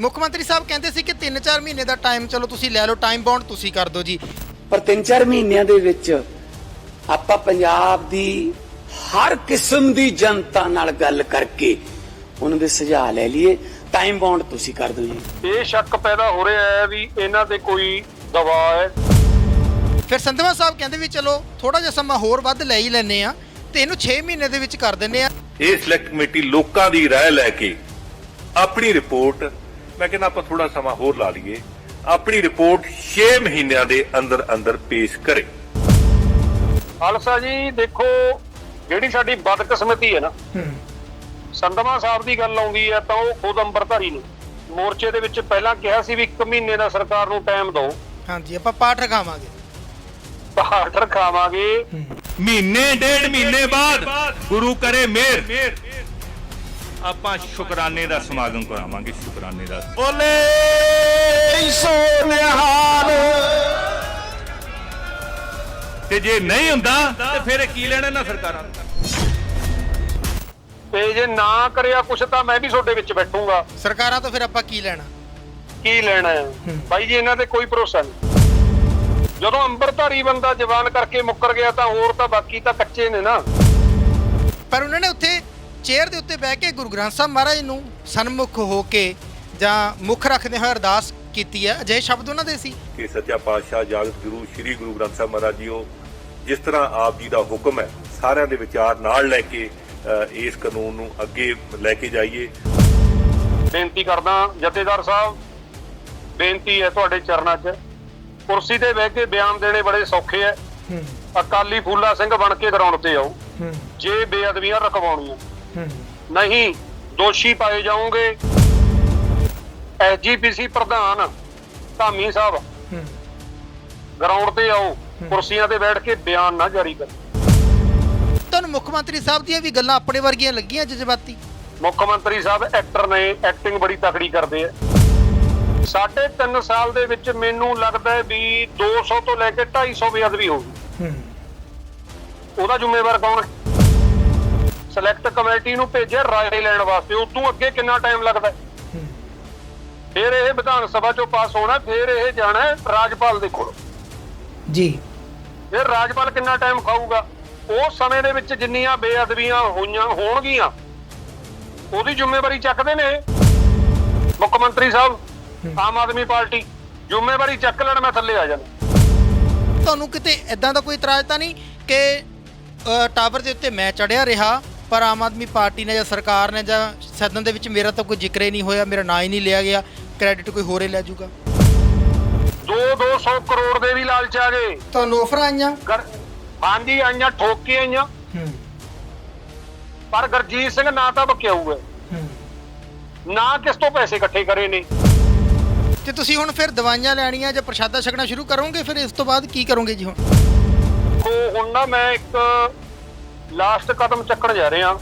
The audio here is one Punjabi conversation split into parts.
ਮੁੱਖ ਮੰਤਰੀ ਸਾਹਿਬ ਕਹਿੰਦੇ ਸੀ ਕਿ 3-4 ਮਹੀਨੇ ਦਾ ਟਾਈਮ ਚਲੋ ਤੁਸੀਂ ਲੈ ਲਓ ਟਾਈਮ ਬਾਉਂਡ ਤੁਸੀਂ ਕਰ ਦਿਓ ਜੀ ਪਰ ਤਿੰਨ ਚਾਰ ਮਹੀਨਿਆਂ ਦੇ ਵਿੱਚ ਆਪਾਂ ਪੰਜਾਬ ਦੀ ਹਰ ਕਿਸਮ ਦੀ ਜਨਤਾ ਨਾਲ ਗੱਲ ਕਰਕੇ ਉਹਨਾਂ ਦੇ ਸੁਝਾਅ ਲੈ ਲਈਏ ਟਾਈਮ ਬਾਉਂਡ ਤੁਸੀਂ ਕਰ ਦਿਓ ਜੀ ਇਹ ਸ਼ੱਕ ਪੈਦਾ ਹੋ ਰਿਹਾ ਹੈ ਵੀ ਇਹਨਾਂ ਤੇ ਕੋਈ ਦਬਾਅ ਹੈ ਫਿਰ ਸੰਧਵਾ ਸਾਹਿਬ ਕਹਿੰਦੇ ਵੀ ਚਲੋ ਥੋੜਾ ਜਿਹਾ ਸਮਾਂ ਹੋਰ ਵੱਧ ਲੈ ਹੀ ਲੈਨੇ ਆ ਤੇ ਇਹਨੂੰ 6 ਮਹੀਨੇ ਦੇ ਵਿੱਚ ਕਰ ਦਿੰਨੇ ਆ ਇਹ ਸਿਲੈਕਟ ਕਮੇਟੀ ਲੋਕਾਂ ਦੀ رائے ਲੈ ਕੇ ਆਪਣੀ ਰਿਪੋਰਟ ਮੈਂ ਕਹਿੰਦਾ ਆਪਾਂ ਥੋੜਾ ਸਮਾਂ ਹੋਰ ਲਾ ਲਈਏ। ਆਪਣੀ ਰਿਪੋਰਟ 6 ਮਹੀਨਿਆਂ ਦੇ ਅੰਦਰ ਅੰਦਰ ਪੇਸ਼ ਕਰੇ। ਖਾਲਸਾ ਜੀ ਦੇਖੋ ਜਿਹੜੀ ਸਾਡੀ ਬਦਕਿਸਮਤੀ ਹੈ ਨਾ ਸੰਧਵਾ ਸਾਹਿਬ ਦੀ ਗੱਲ ਆਉਂਦੀ ਹੈ ਤਾਂ ਉਹ ਖੁਦ ਅੰਬਰਧਾਰੀ ਨੇ। ਮੋਰਚੇ ਦੇ ਵਿੱਚ ਪਹਿਲਾਂ ਕਿਹਾ ਸੀ ਵੀ 1 ਮਹੀਨੇ ਦਾ ਸਰਕਾਰ ਨੂੰ ਟਾਈਮ ਦਿਓ। ਹਾਂਜੀ ਆਪਾਂ ਪਾਠ ਰਖਾਵਾਂਗੇ। ਪਾਠ ਰਖਾਵਾਂਗੇ। ਮਹੀਨੇ ਡੇਢ ਮਹੀਨੇ ਬਾਅਦ ਗੁਰੂ ਕਰੇ ਮਿਹਰ ਆਪਾਂ ਸ਼ੁਕਰਾਨੇ ਦਾ ਸਮਾਗਮ ਕਰਾਵਾਂਗੇ ਸ਼ੁਕਰਾਨੇ ਦਾ। ਬੋਲੇ! ਸੋਨਿਹਾਲ ਤੇ ਜੇ ਨਹੀਂ ਹੁੰਦਾ ਤੇ ਫਿਰ ਇਹ ਕੀ ਲੈਣਾ ਨਾ ਸਰਕਾਰਾਂ? ਤੇ ਜੇ ਨਾ ਕਰਿਆ ਕੁਛ ਤਾਂ ਮੈਂ ਵੀ ਤੁਹਾਡੇ ਵਿੱਚ ਬੈਠੂੰਗਾ। ਸਰਕਾਰਾਂ ਤੋਂ ਫਿਰ ਆਪਾਂ ਕੀ ਲੈਣਾ? ਕੀ ਲੈਣਾ ਹੈ। ਬਾਈ ਜੀ ਇਹਨਾਂ ਤੇ ਕੋਈ ਭਰੋਸਾ ਨਹੀਂ। ਜਦੋਂ ਅੰਬਰਧਾਰੀ ਬੰਦਾ ਜਵਾਨ ਕਰਕੇ ਮੁੱਕਰ ਗਿਆ ਤਾਂ ਹੋਰ ਤਾਂ ਬਾਕੀ ਤਾਂ ਕੱਚੇ ਨੇ ਨਾ। ਪਰ ਉਹਨਾਂ ਨੇ ਉੱਥੇ ਚੇਅਰ ਦੇ ਉੱਤੇ ਬਹਿ ਕੇ ਗੁਰੂ ਗ੍ਰੰਥ ਸਾਹਿਬ ਮਹਾਰਾਜ ਨੂੰ ਸਨਮੁਖ ਹੋ ਕੇ ਜਾਂ ਮੁੱਖ ਰੱਖਦੇ ਹੋਏ ਅਰਦਾਸ ਕੀਤੀ ਹੈ। ਅਜਿਹੇ ਸ਼ਬਦ ਉਹਨਾਂ ਦੇ ਸੀ? ਕਿ ਸੱਚਾ ਪਾਤਸ਼ਾਹ ਜਾਗਤ ਗੁਰੂ ਸ੍ਰੀ ਗੁਰੂ ਗ੍ਰੰਥ ਸਾਹਿਬ ਮਹਾਰਾਜ ਜੀਓ ਜਿਸ ਤਰ੍ਹਾਂ ਆਪ ਜੀ ਦਾ ਹੁਕਮ ਹੈ ਸਾਰਿਆਂ ਦੇ ਵਿਚਾਰ ਨਾਲ ਲੈ ਕੇ ਇਸ ਕਾਨੂੰਨ ਨੂੰ ਅੱਗੇ ਲੈ ਕੇ ਜਾਈਏ। ਬੇਨਤੀ ਕਰਦਾ ਜਥੇਦਾਰ ਸਾਹਿਬ ਬੇਨਤੀ ਹੈ ਤੁਹਾਡੇ ਚਰਨਾਂ 'ਚ। ਕੁਰਸੀ ਤੇ ਬਹਿ ਕੇ ਬਿਆਨ ਦੇਣੇ ਬੜੇ ਸੌਖੇ ਐ ਅਕਾਲੀ ਫੂਲਾ ਸਿੰਘ ਬਣ ਕੇ ਗਰਾਊਂਡ ਤੇ ਆਓ। ਜੇ ਬੇਅਦਬੀਆਂ ਰਕਵਾਉਣੀਆਂ। ਨਹੀਂ ਦੋਸ਼ੀ ਪਾਏ ਜਾਓਗੇ। ਐਸਜੀਪੀਸੀ ਪ੍ਰਧਾਨ ਧਾਮੀ ਸਾਹਿਬ ਗਰਾਊਂਡ ਤੇ ਆਓ ਕੁਰਸੀਆਂ ਤੇ ਬੈਠ ਕੇ ਬਿਆਨ ਨਾ ਜਾਰੀ ਕਰੋ। ਤੁਹਾਨੂੰ ਮੁੱਖ ਮੰਤਰੀ ਸਾਹਿਬ ਦੀਆਂ ਵੀ ਗੱਲਾਂ ਆਪਣੇ ਵਰਗੀਆਂ ਲੱਗੀਆਂ ਜਜ਼ਬਾਤੀ? ਮੁੱਖ ਮੰਤਰੀ ਸਾਹਿਬ ਐਕਟਰ ਨੇ ਐਕਟਿੰਗ ਬੜੀ ਤਕੜੀ ਕਰਦੇ ਆ। ਸਾਢੇ 3 ਸਾਲ ਦੇ ਵਿੱਚ ਮੈਨੂੰ ਲੱਗਦਾ ਵੀ 200 ਤੋਂ ਲੈ ਕੇ 250 ਬੇਅਦਬੀ ਹੋ ਗਈ। ਉਹਦਾ ਜ਼ਿੰਮੇਵਾਰ ਕੌਣ ਹੈ? ਸਿਲੈਕਟ ਕਮੇਟੀ ਨੂੰ ਭੇਜਿਆ ਰਾਏ ਲੈਣ ਵਾਸਤੇ। ਉਦੋਂ ਅੱਗੇ ਕਿੰਨਾ ਟਾਈਮ ਲੱਗਦਾ? ਫਿਰ ਇਹ ਵਿਧਾਨ ਸਭਾ ਚੋਂ ਪਾਸ ਹੋਣਾ ਫਿਰ ਇਹ ਜਾਣਾ ਰਾਜਪਾਲ ਦੇ ਕੋਲ। ਜੀ। ਫਿਰ ਰਾਜਪਾਲ ਕਿੰਨਾ ਟਾਈਮ ਖਾਊਗਾ? ਉਸ ਸਮੇਂ ਦੇ ਵਿੱਚ ਜਿੰਨੀਆਂ ਬੇਅਦਬੀਆਂ ਹੋਈਆਂ ਹੋਣਗੀਆਂ ਉਹਦੀ ਜ਼ਿੰਮੇਵਾਰੀ ਚੱਕਦੇ ਨੇ। ਮੁੱਖ ਮੰਤਰੀ ਸਾਹਿਬ ਆਮ ਆਦਮੀ ਪਾਰਟੀ ਜ਼ਿੰਮੇਵਾਰੀ ਚੱਕ ਲੈਣ ਮੈਂ ਥੱਲੇ ਆ ਜਾਣਾ। ਤੁਹਾਨੂੰ ਕਿਤੇ ਇਦਾਂ ਦਾ ਕੋਈ ਇਤਰਾਜ਼ ਤਾਂ ਨਹੀਂ ਕਿ ਟਾਵਰ ਦੇ ਉੱਤੇ ਮੈਂ ਚੜਿਆ ਰਿਹਾ? ਪਰ ਆਮ ਆਦਮੀ ਪਾਰਟੀ ਨੇ ਜਾਂ ਸਰਕਾਰ ਨੇ ਜਾਂ ਸਦਨ ਦੇ ਵਿੱਚ ਮੇਰਾ ਤਾਂ ਕੋਈ ਜ਼ਿਕਰ ਹੀ ਨਹੀਂ ਹੋਇਆ ਮੇਰਾ ਨਾਂ ਹੀ ਨਹੀਂ ਲਿਆ ਗਿਆ ਕ੍ਰੈਡਿਟ ਕੋਈ ਹੋਰੇ ਲੈ ਜਾਊਗਾ। 2-200 ਕਰੋੜ ਦੇ ਵੀ ਲਾਲਚ ਆ ਗਏ। ਤੁਹਾਨੂੰ ਆਫਰ ਆਈਆਂ? ਹਾਂਜੀ ਆਈਆਂ ਠੋਕ ਆਈਆਂ। ਪਰ ਗਰਜੀਤ ਸਿੰਘ ਨਾ ਤਾਂ ਬਕਿਆਊ ਹੈ। ਨਾ ਕਿਸ ਤੋਂ ਪੈਸੇ ਇਕੱਠੇ ਕਰੇ ਨੇ। ਤੇ ਤੁਸੀਂ ਹੁਣ ਫਿਰ ਦਵਾਈਆਂ ਲੈਣੀਆਂ ਜਾਂ ਪ੍ਰਸ਼ਾਦਾ ਛਕਣਾ ਸ਼ੁਰੂ ਕਰੋਗੇ ਫਿਰ ਇਸ ਤੋਂ ਬਾਅਦ ਕੀ ਕਰੋਗੇ ਜੀ ਹੁਣ? ਕੋ ਹੁਣ ਨਾ ਮੈਂ ਇੱਕ ਲਾਸਟ ਕਦਮ ਚੱਕਣ ਜਾ ਰਿਹਾ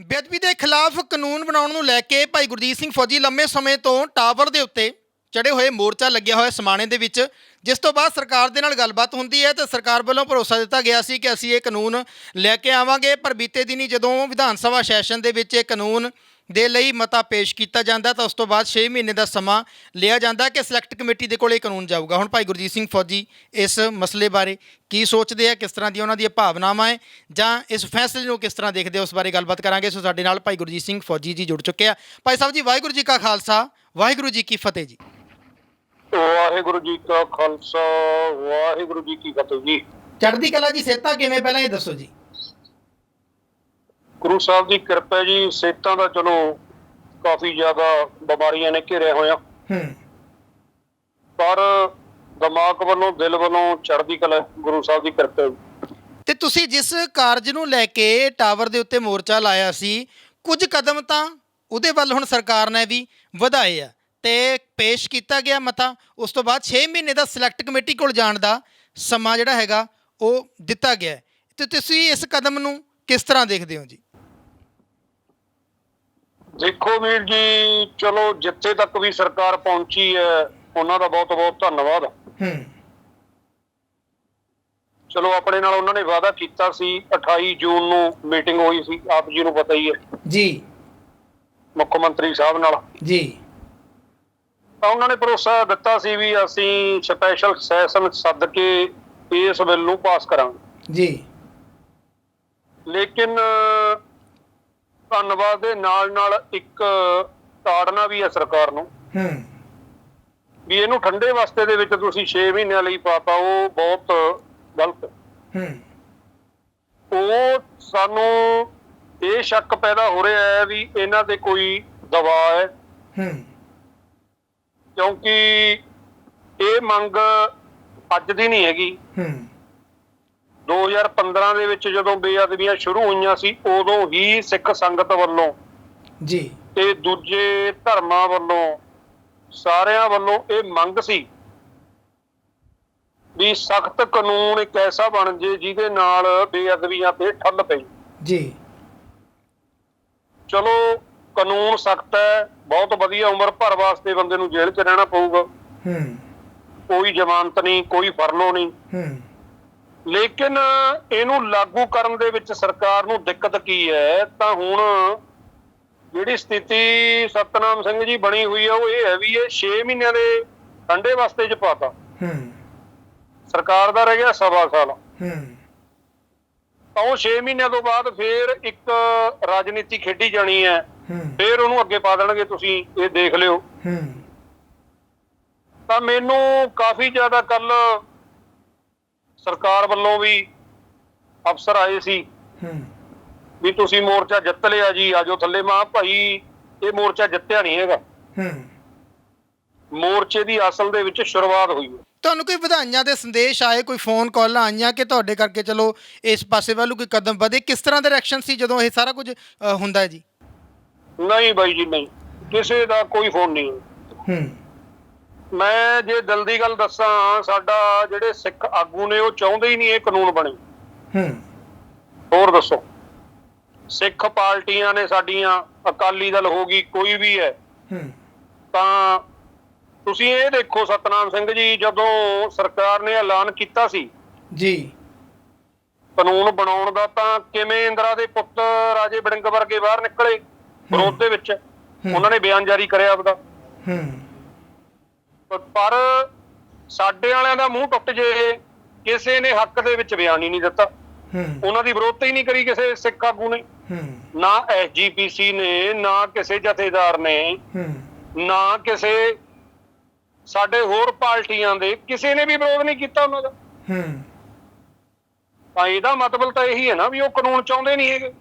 ਬੇਅਦਬੀ ਦੇ ਖਿਲਾਫ ਕਾਨੂੰਨ ਬਣਾਉਣ ਨੂੰ ਲੈ ਕੇ ਭਾਈ ਗੁਰਜੀਤ ਸਿੰਘ ਫੌਜੀ ਲੰਮੇ ਸਮੇਂ ਤੋਂ ਟਾਵਰ ਦੇ ਉੱਤੇ ਚੜੇ ਹੋਏ ਮੋਰਚਾ ਲੱਗਿਆ ਹੋਇਆ ਸਮਾਣੇ ਦੇ ਵਿੱਚ, ਜਿਸ ਤੋਂ ਬਾਅਦ ਸਰਕਾਰ ਦੇ ਨਾਲ ਗੱਲਬਾਤ ਹੁੰਦੀ ਹੈ ਤੇ ਸਰਕਾਰ ਵੱਲੋਂ ਭਰੋਸਾ ਦਿੱਤਾ ਗਿਆ ਸੀ ਕਿ ਅਸੀਂ ਇਹ ਕਾਨੂੰਨ ਲੈ ਕੇ ਆਵਾਂਗੇ, ਪਰ ਬੀਤੇ ਦਿਨੀ ਜਦੋਂ ਵਿਧਾਨ ਸਭਾ ਸੈਸ਼ਨ ਦੇ ਵਿੱਚ ਇਹ ਕਾਨੂੰਨ ਦੇ ਲਈ ਮਤਾ ਪੇਸ਼ ਕੀਤਾ ਜਾਂਦਾ ਤਾਂ ਉਸ ਤੋਂ ਬਾਅਦ 6 ਮਹੀਨੇ ਦਾ ਸਮਾਂ ਲਿਆ ਜਾਂਦਾ ਕਿ ਸਿਲੈਕਟ ਕਮੇਟੀ ਦੇ ਕੋਲ ਇਹ ਕਾਨੂੰਨ ਜਾਊਗਾ। ਹੁਣ ਭਾਈ ਗੁਰਜੀਤ ਸਿੰਘ ਫੌਜੀ ਇਸ ਮਸਲੇ ਬਾਰੇ ਕੀ ਸੋਚਦੇ ਆ ਕਿਸ ਤਰ੍ਹਾਂ ਦੀ ਉਹਨਾਂ ਦੀਆਂ ਭਾਵਨਾਵਾਂ ਹੈ ਜਾਂ ਇਸ ਫੈਸਲੇ ਨੂੰ ਕਿਸ ਤਰ੍ਹਾਂ ਦੇਖਦੇ ਆ ਉਸ ਬਾਰੇ ਗੱਲਬਾਤ ਕਰਾਂਗੇ। ਸੋ ਸਾਡੇ ਨਾਲ ਭਾਈ ਗੁਰਜੀਤ ਸਿੰਘ ਫੌਜੀ ਜੀ ਜੁੜ ਚੁੱਕੇ ਆ। ਭਾਈ ਸਾਹਿਬ ਜੀ ਵਾਹਿਗੁਰੂ ਜੀ ਕਾ ਖਾਲਸਾ ਵਾਹਿਗੁਰੂ ਜੀ ਕੀ ਫਤਿਹ ਜੀ। ਵਾਹਿਗੁਰੂ ਜੀ ਕਾ ਖਾਲਸਾ ਵਾਹਿਗੁਰੂ ਜੀ ਕੀ ਫਤਿਹ ਜੀ। ਚੜ੍ਹਦੀ ਕਲਾ ਜੀ ਸੇਤਾ ਕਿਵੇਂ? ਪਹਿਲਾਂ ਇਹ ਦੱਸੋ ਜੀ। ਗੁਰੂ ਸਾਹਿਬ ਦੀ ਕਿਰਪਾ ਜੀ ਸਿਹਤਾਂ ਦਾ ਚਲੋ ਕਾਫੀ ਜ਼ਿਆਦਾ ਬਿਮਾਰੀਆਂ ਨੇ ਘਿਰਿਆ ਹੋਇਆ ਹੂੰ ਪਰ ਦਿਮਾਗ ਵੱਲੋਂ ਦਿਲ ਵੱਲੋਂ ਚੜ੍ਹਦੀ ਕਲਾ ਗੁਰੂ ਸਾਹਿਬ ਦੀ ਕਿਰਪਾ। ਤੇ ਤੁਸੀਂ ਜਿਸ ਕਾਰਜ ਨੂੰ ਲੈ ਕੇ ਟਾਵਰ ਦੇ ਉੱਤੇ ਮੋਰਚਾ ਲਾਇਆ ਸੀ ਕੁਝ ਕਦਮ ਤਾਂ ਉਹਦੇ ਵੱਲ ਹੁਣ ਸਰਕਾਰ ਨੇ ਵੀ ਵਧਾਏ ਆ ਤੇ ਪੇਸ਼ ਕੀਤਾ ਗਿਆ ਮਤਾ ਉਸ ਤੋਂ ਬਾਅਦ 6 ਮਹੀਨੇ ਦਾ ਸਿਲੈਕਟ ਕਮੇਟੀ ਕੋਲ ਜਾਣ ਦਾ ਸਮਾਂ ਜਿਹੜਾ ਹੈਗਾ ਉਹ ਦਿੱਤਾ ਗਿਆ। ਤੇ ਤੁਸੀਂ ਇਸ ਕਦਮ ਨੂੰ ਕਿਸ ਤਰ੍ਹਾਂ ਦੇਖਦੇ ਹੋ ਜੀ ਦੇਖੋ ਵੀਰ ਜੀ ਚਲੋ ਜਿੱਥੇ ਤੱਕ ਵੀ ਸਰਕਾਰ ਪਹੁੰਚੀ ਹੈ ਉਹਨਾਂ ਦਾ ਬਹੁਤ ਬਹੁਤ ਧੰਨਵਾਦ। ਹੂੰ। ਚਲੋ ਆਪਣੇ ਨਾਲ ਉਹਨਾਂ ਨੇ ਵਾਅਦਾ ਕੀਤਾ ਸੀ 28 ਜੂਨ ਨੂੰ ਮੀਟਿੰਗ ਹੋਈ ਸੀ ਆਪ ਜੀ ਨੂੰ ਪਤਾ ਹੀ ਹੈ। ਜੀ। ਮੁੱਖ ਮੰਤਰੀ ਸਾਹਿਬ ਨਾਲ। ਜੀ। ਤਾਂ ਉਹਨਾਂ ਨੇ ਭਰੋਸਾ ਦਿੱਤਾ ਸੀ ਵੀ ਅਸੀਂ ਸਪੈਸ਼ਲ ਸੈਸ਼ਨ ਸੱਦ ਕੇ ਇਸ ਬਿੱਲ ਨੂੰ ਪਾਸ ਕਰਾਂਗੇ। ਜੀ। ਲੇਕਿਨ ਧੰਨਵਾਦ ਦੇ ਨਾਲ ਨਾਲ ਇੱਕ ਤਾੜਨਾ ਵੀ ਹੈ ਸਰਕਾਰ ਨੂੰ। ਹੂੰ। ਵੀ ਇਹਨੂੰ ਠੰਡੇ ਵਾਸਤੇ ਦੇ ਵਿੱਚ ਤੁਸੀਂ 6 ਮਹੀਨਿਆਂ ਲਈ ਪਾਤਾ ਉਹ ਬਹੁਤ ਗਲਤ। ਹੈ। ਉਹ ਸਾਨੂੰ ਇਹ ਸ਼ੱਕ ਪੈਦਾ ਹੋ ਰਿਹਾ ਹੈ ਵੀ ਇਹਨਾਂ ਤੇ ਕੋਈ ਦਬਾਅ ਹੈ। ਹੂੰ। ਕਿਉਂਕਿ ਇਹ ਮੰਗ ਅੱਜ ਦੀ ਨਹੀਂ ਹੈਗੀ। ਹੂੰ। 2015 ਦੇ ਵਿੱਚ ਜਦੋਂ ਬੇਅਦਬੀਆਂ ਸ਼ੁਰੂ ਹੋਈਆਂ ਸੀ ਉਦੋਂ ਹੀ ਸਿੱਖ ਸੰਗਤ ਵੱਲੋਂ ਜੀ। ਤੇ ਦੂਜੇ ਧਰਮਾਂ ਵੱਲੋਂ ਸਾਰਿਆਂ ਵੱਲੋਂ ਇਹ ਮੰਗ ਸੀ ਵੀ ਸਖਤ ਕਾਨੂੰਨ ਇੱਕ ਐਸਾ ਬਣ ਜੇ ਜਿਹਦੇ ਨਾਲ ਬੇਅਦਬੀਆਂ ਤੇ ਠੱਲ ਪਈ। ਜੀ। ਚਲੋ ਕਾਨੂੰਨ ਸਖਤ ਹੈ ਬਹੁਤ ਵਧੀਆ ਉਮਰ ਭਰ ਵਾਸਤੇ ਬੰਦੇ ਨੂੰ ਜੇਲ੍ਹ 'ਚ ਰਹਿਣਾ ਪਊਗਾ। ਹੂੰ। ਕੋਈ ਜ਼ਮਾਨਤ ਨਹੀਂ ਕੋਈ ਫਰਲੋ ਨਹੀਂ। ਹੂੰ। ਲੇਕਿਨ ਇਹਨੂੰ ਲਾਗੂ ਕਰਨ ਦੇ ਵਿੱਚ ਸਰਕਾਰ ਨੂੰ ਦਿੱਕਤ ਕੀ ਹੈ? ਤਾਂ ਹੁਣ ਜਿਹੜੀ ਸਥਿਤੀ ਸਤਨਾਮ ਸਿੰਘ ਜੀ ਬਣੀ ਹੋਈ ਹੈ ਉਹ ਇਹ ਹੈ ਵੀ ਇਹ 6 ਮਹੀਨਿਆਂ ਦੇ ਠੰਡੇ ਵਾਸਤੇ ਚ ਪਾਤਾ ਹੂੰ। ਸਰਕਾਰ ਦਾ ਰਹਿ ਗਿਆ ਸਵਾ ਸਾਲ। ਹੂੰ। ਤਾਂ ਉਹ 6 ਮਹੀਨਿਆਂ ਤੋਂ ਬਾਅਦ ਫੇਰ ਇੱਕ ਰਾਜਨੀਤੀ ਖੇਡੀ ਜਾਣੀ ਹੈ। ਹੂੰ। ਫੇਰ ਉਹਨੂੰ ਅੱਗੇ ਪਾ ਦੇਣਗੇ ਤੁਸੀਂ ਇਹ ਦੇਖ ਲਿਓ। ਹੂੰ। ਤਾਂ ਮੈਨੂੰ ਕਾਫੀ ਜ਼ਿਆਦਾ ਕੱਲ ਸਰਕਾਰ ਵੱਲੋਂ ਵੀ ਅਫਸਰ ਆਏ ਸੀ ਹੂੰ। ਵੀ ਤੁਸੀਂ ਮੋਰਚਾ ਜਿੱਤ ਲਿਆ ਜੀ ਆਜੋ ਥੱਲੇ। ਮਾਂ ਭਾਈ ਇਹ ਮੋਰਚਾ ਜਿੱਤਿਆ ਨਹੀਂ ਹੈਗਾ। ਹੂੰ। ਮੋਰਚੇ ਦੀ ਅਸਲ ਦੇ ਵਿੱਚ ਸ਼ੁਰੂਆਤ ਹੋਈ ਹੈ। ਤੁਹਾਨੂੰ ਕੋਈ ਵਧਾਈਆਂ ਦੇ ਸੰਦੇਸ਼ ਆਏ ਕੋਈ ਫੋਨ ਕਾਲਾਂ ਆਈਆਂ ਕਿ ਤੁਹਾਡੇ ਕਰਕੇ ਚਲੋ ਇਸ ਪਾਸੇ ਵੱਲ ਕੋਈ ਕਦਮ ਵਧੇ? ਕਿਸ ਤਰ੍ਹਾਂ ਦੇ ਰਿਐਕਸ਼ਨ ਸੀ ਜਦੋਂ ਇਹ ਸਾਰਾ ਕੁਝ ਹੁੰਦਾ ਹੈ ਜੀ? ਨਹੀਂ ਬਾਈ ਜੀ ਨਹੀਂ। ਕਿਸੇ ਦਾ ਕੋਈ ਫੋਨ ਨਹੀਂ ਹੂੰ। ਮੈਂ ਜੇ ਦਿਲ ਦੀ ਗੱਲ ਦੱਸਾਂ ਸਾਡਾ ਜਿਹੜੇ ਸਿੱਖ ਆਗੂ ਨੇ ਉਹ ਚਾਹੁੰਦੇ ਹੀ ਨਹੀਂ ਇਹ ਕਾਨੂੰਨ ਬਣੇ। ਹੂੰ। ਹੋਰ ਦੱਸੋ? ਸਿੱਖ ਪਾਰਟੀਆਂ ਨੇ ਸਾਡੀਆਂ ਅਕਾਲੀ ਦਲ ਹੋ ਗਈ ਕੋਈ ਵੀ ਹੈ। ਹੂੰ। ਤਾਂ ਤੁਸੀਂ ਇਹ ਦੇਖੋ ਸਤਨਾਮ ਸਿੰਘ ਜੀ ਜਦੋਂ ਸਰਕਾਰ ਨੇ ਐਲਾਨ ਕੀਤਾ ਸੀ ਜੀ। ਕਾਨੂੰਨ ਬਣਾਉਣ ਦਾ ਤਾਂ ਕਿਵੇਂ ਇੰਦਰਾ ਦੇ ਪੁੱਤ ਰਾਜੇ ਬੜਿੰਗ ਵਰਗੇ ਬਾਹਰ ਨਿਕਲੇ ਵਿਰੋਧ ਦੇ ਵਿੱਚ? ਉਹਨਾਂ ਨੇ ਬਿਆਨ ਜਾਰੀ ਕਰਿਆ ਆਪਦਾ। ਹੂੰ। ਪਰ ਸਾਡੇ ਵਾਲਿਆਂ ਦਾ ਮੂੰਹ ਟੁੱਟ ਜੇ ਕਿਸੇ ਨੇ ਹੱਕ ਦੇ ਵਿੱਚ ਬਿਆਨ ਹੀ ਨਹੀਂ ਦਿੱਤਾ। ਹੂੰ। ਉਹਨਾਂ ਦੀ ਵਿਰੋਧਤਾ ਹੀ ਨਹੀਂ ਕਰੀ ਕਿਸੇ ਸਿੱਖ ਆਗੂ ਨੇ। ਹੂੰ। ਨਾ ਐਸਜੀਪੀਸੀ ਨੇ ਨਾ ਕਿਸੇ ਜਥੇਦਾਰ ਨੇ ਹੂੰ। ਨਾ ਕਿਸੇ ਸਾਡੇ ਹੋਰ ਪਾਰਟੀਆਂ ਦੇ ਕਿਸੇ ਨੇ ਵੀ ਵਿਰੋਧ ਨਹੀਂ ਕੀਤਾ ਉਹਨਾਂ ਦਾ। ਹੂੰ। ਤਾਂ ਇਹਦਾ ਮਤਲਬ ਤਾਂ ਇਹੀ ਹੈ ਨਾ ਵੀ ਉਹ ਕਾਨੂੰਨ ਚਾਹੁੰਦੇ ਨਹੀਂ ਹੈਗੇ।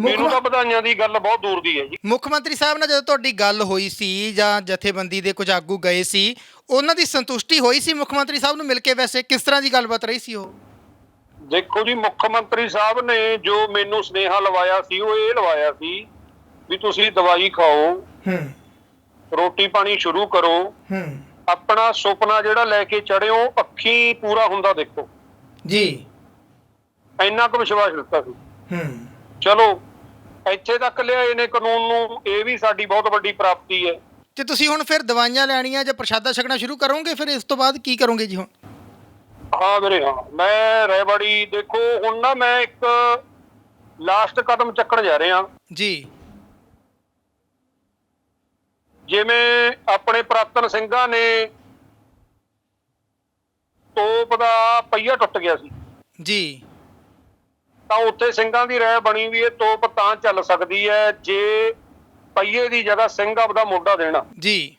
ਮੈਨੂੰ ਤਾਂ ਵਧਾਈਆਂ ਦੀ ਗੱਲ ਬਹੁਤ ਦੂਰ ਦੀ ਹੈ ਜੀ। ਮੁੱਖ ਮੰਤਰੀ ਸਾਹਿਬ ਨਾਲ ਜਦੋਂ ਤੁਹਾਡੀ ਗੱਲ ਹੋਈ ਸੀ ਜਾਂ ਜਥੇਬੰਦੀ ਦੇ ਕੁਝ ਆਗੂ ਗਏ ਸੀ ਉਹਨਾਂ ਦੀ ਸੰਤੁਸ਼ਟੀ ਹੋਈ ਸੀ ਮੁੱਖ ਮੰਤਰੀ ਸਾਹਿਬ ਨੂੰ ਮਿਲ ਕੇ ਵੈਸੇ? ਕਿਸ ਤਰ੍ਹਾਂ ਦੀ ਗੱਲਬਾਤ ਰਹੀ ਸੀ ਉਹ? ਦੇਖੋ ਜੀ ਮੁੱਖ ਮੰਤਰੀ ਸਾਹਿਬ ਨੇ ਜੋ ਮੈਨੂੰ ਸਨੇਹਾ ਲਵਾਇਆ ਸੀ ਉਹ ਇਹ ਲਵਾਇਆ ਸੀ ਵੀ ਤੁਸੀਂ ਦਵਾਈ ਖਾਓ ਹੂੰ। ਰੋਟੀ ਪਾਣੀ ਸ਼ੁਰੂ ਕਰੋ ਹੂੰ। ਆਪਣਾ ਸੁਪਨਾ ਜਿਹੜਾ ਲੈ ਕੇ ਚੜਿਓ ਅੱਖੀ ਪੂਰਾ ਹੁੰਦਾ ਦੇਖੋ। ਜੀ। ਇੰਨਾ ਕੁ ਵਿਸ਼ਵਾਸ ਦਿੱਤਾ ਸੀ। ਹੂੰ। ਚਲੋ ਇੱਥੇ ਤੱਕ ਲਿਆਏ ਨੇ ਕਾਨੂੰਨ ਨੂੰ ਇਹ ਵੀ ਸਾਡੀ ਬਹੁਤ ਵੱਡੀ ਪ੍ਰਾਪਤੀ ਹੈ। ਤੇ ਤੁਸੀਂ ਹੁਣ ਫਿਰ ਦਵਾਈਆਂ ਲੈਣੀਆਂ ਜਾਂ ਪ੍ਰਸ਼ਾਦਾ ਛਕਣਾ ਸ਼ੁਰੂ ਕਰੋਗੇ ਫਿਰ ਇਸ ਤੋਂ ਬਾਅਦ ਕੀ ਕਰੋਗੇ ਜੀ ਹੁਣ? ਹਾਂ ਵੀਰੇ ਹਾਂ। ਮੈਂ ਰੈਵਾੜੀ ਦੇਖੋ ਹੁਣ ਨਾ ਮੈਂ ਇੱਕ ਲਾਸਟ ਕਦਮ ਚੱਕਣ ਜਾ ਰਿਹਾ। ਜੀ। ਜਿਵੇਂ ਆਪਣੇ ਪ੍ਰਾਤਨ ਸਿੰਘਾਂ ਨੇ ਤੋਪ ਦਾ ਪਹੀਆ ਟੁੱਟ ਗਿਆ ਸੀ। ਜੀ। ਤਾਂ ਉੱਥੇ ਸਿੰਘਾਂ ਦੀ ਰਾਏ ਬਣੀ ਵੀ ਇਹ ਤੋਪ ਤਾਂ ਚੱਲ ਸਕਦੀ ਹੈ ਜੇ ਪਹੀਏ ਦੀ ਜਗ੍ਹਾ ਸਿੰਘ ਆਪਦਾ ਮੋਢਾ ਦੇਣਾ। ਜੀ।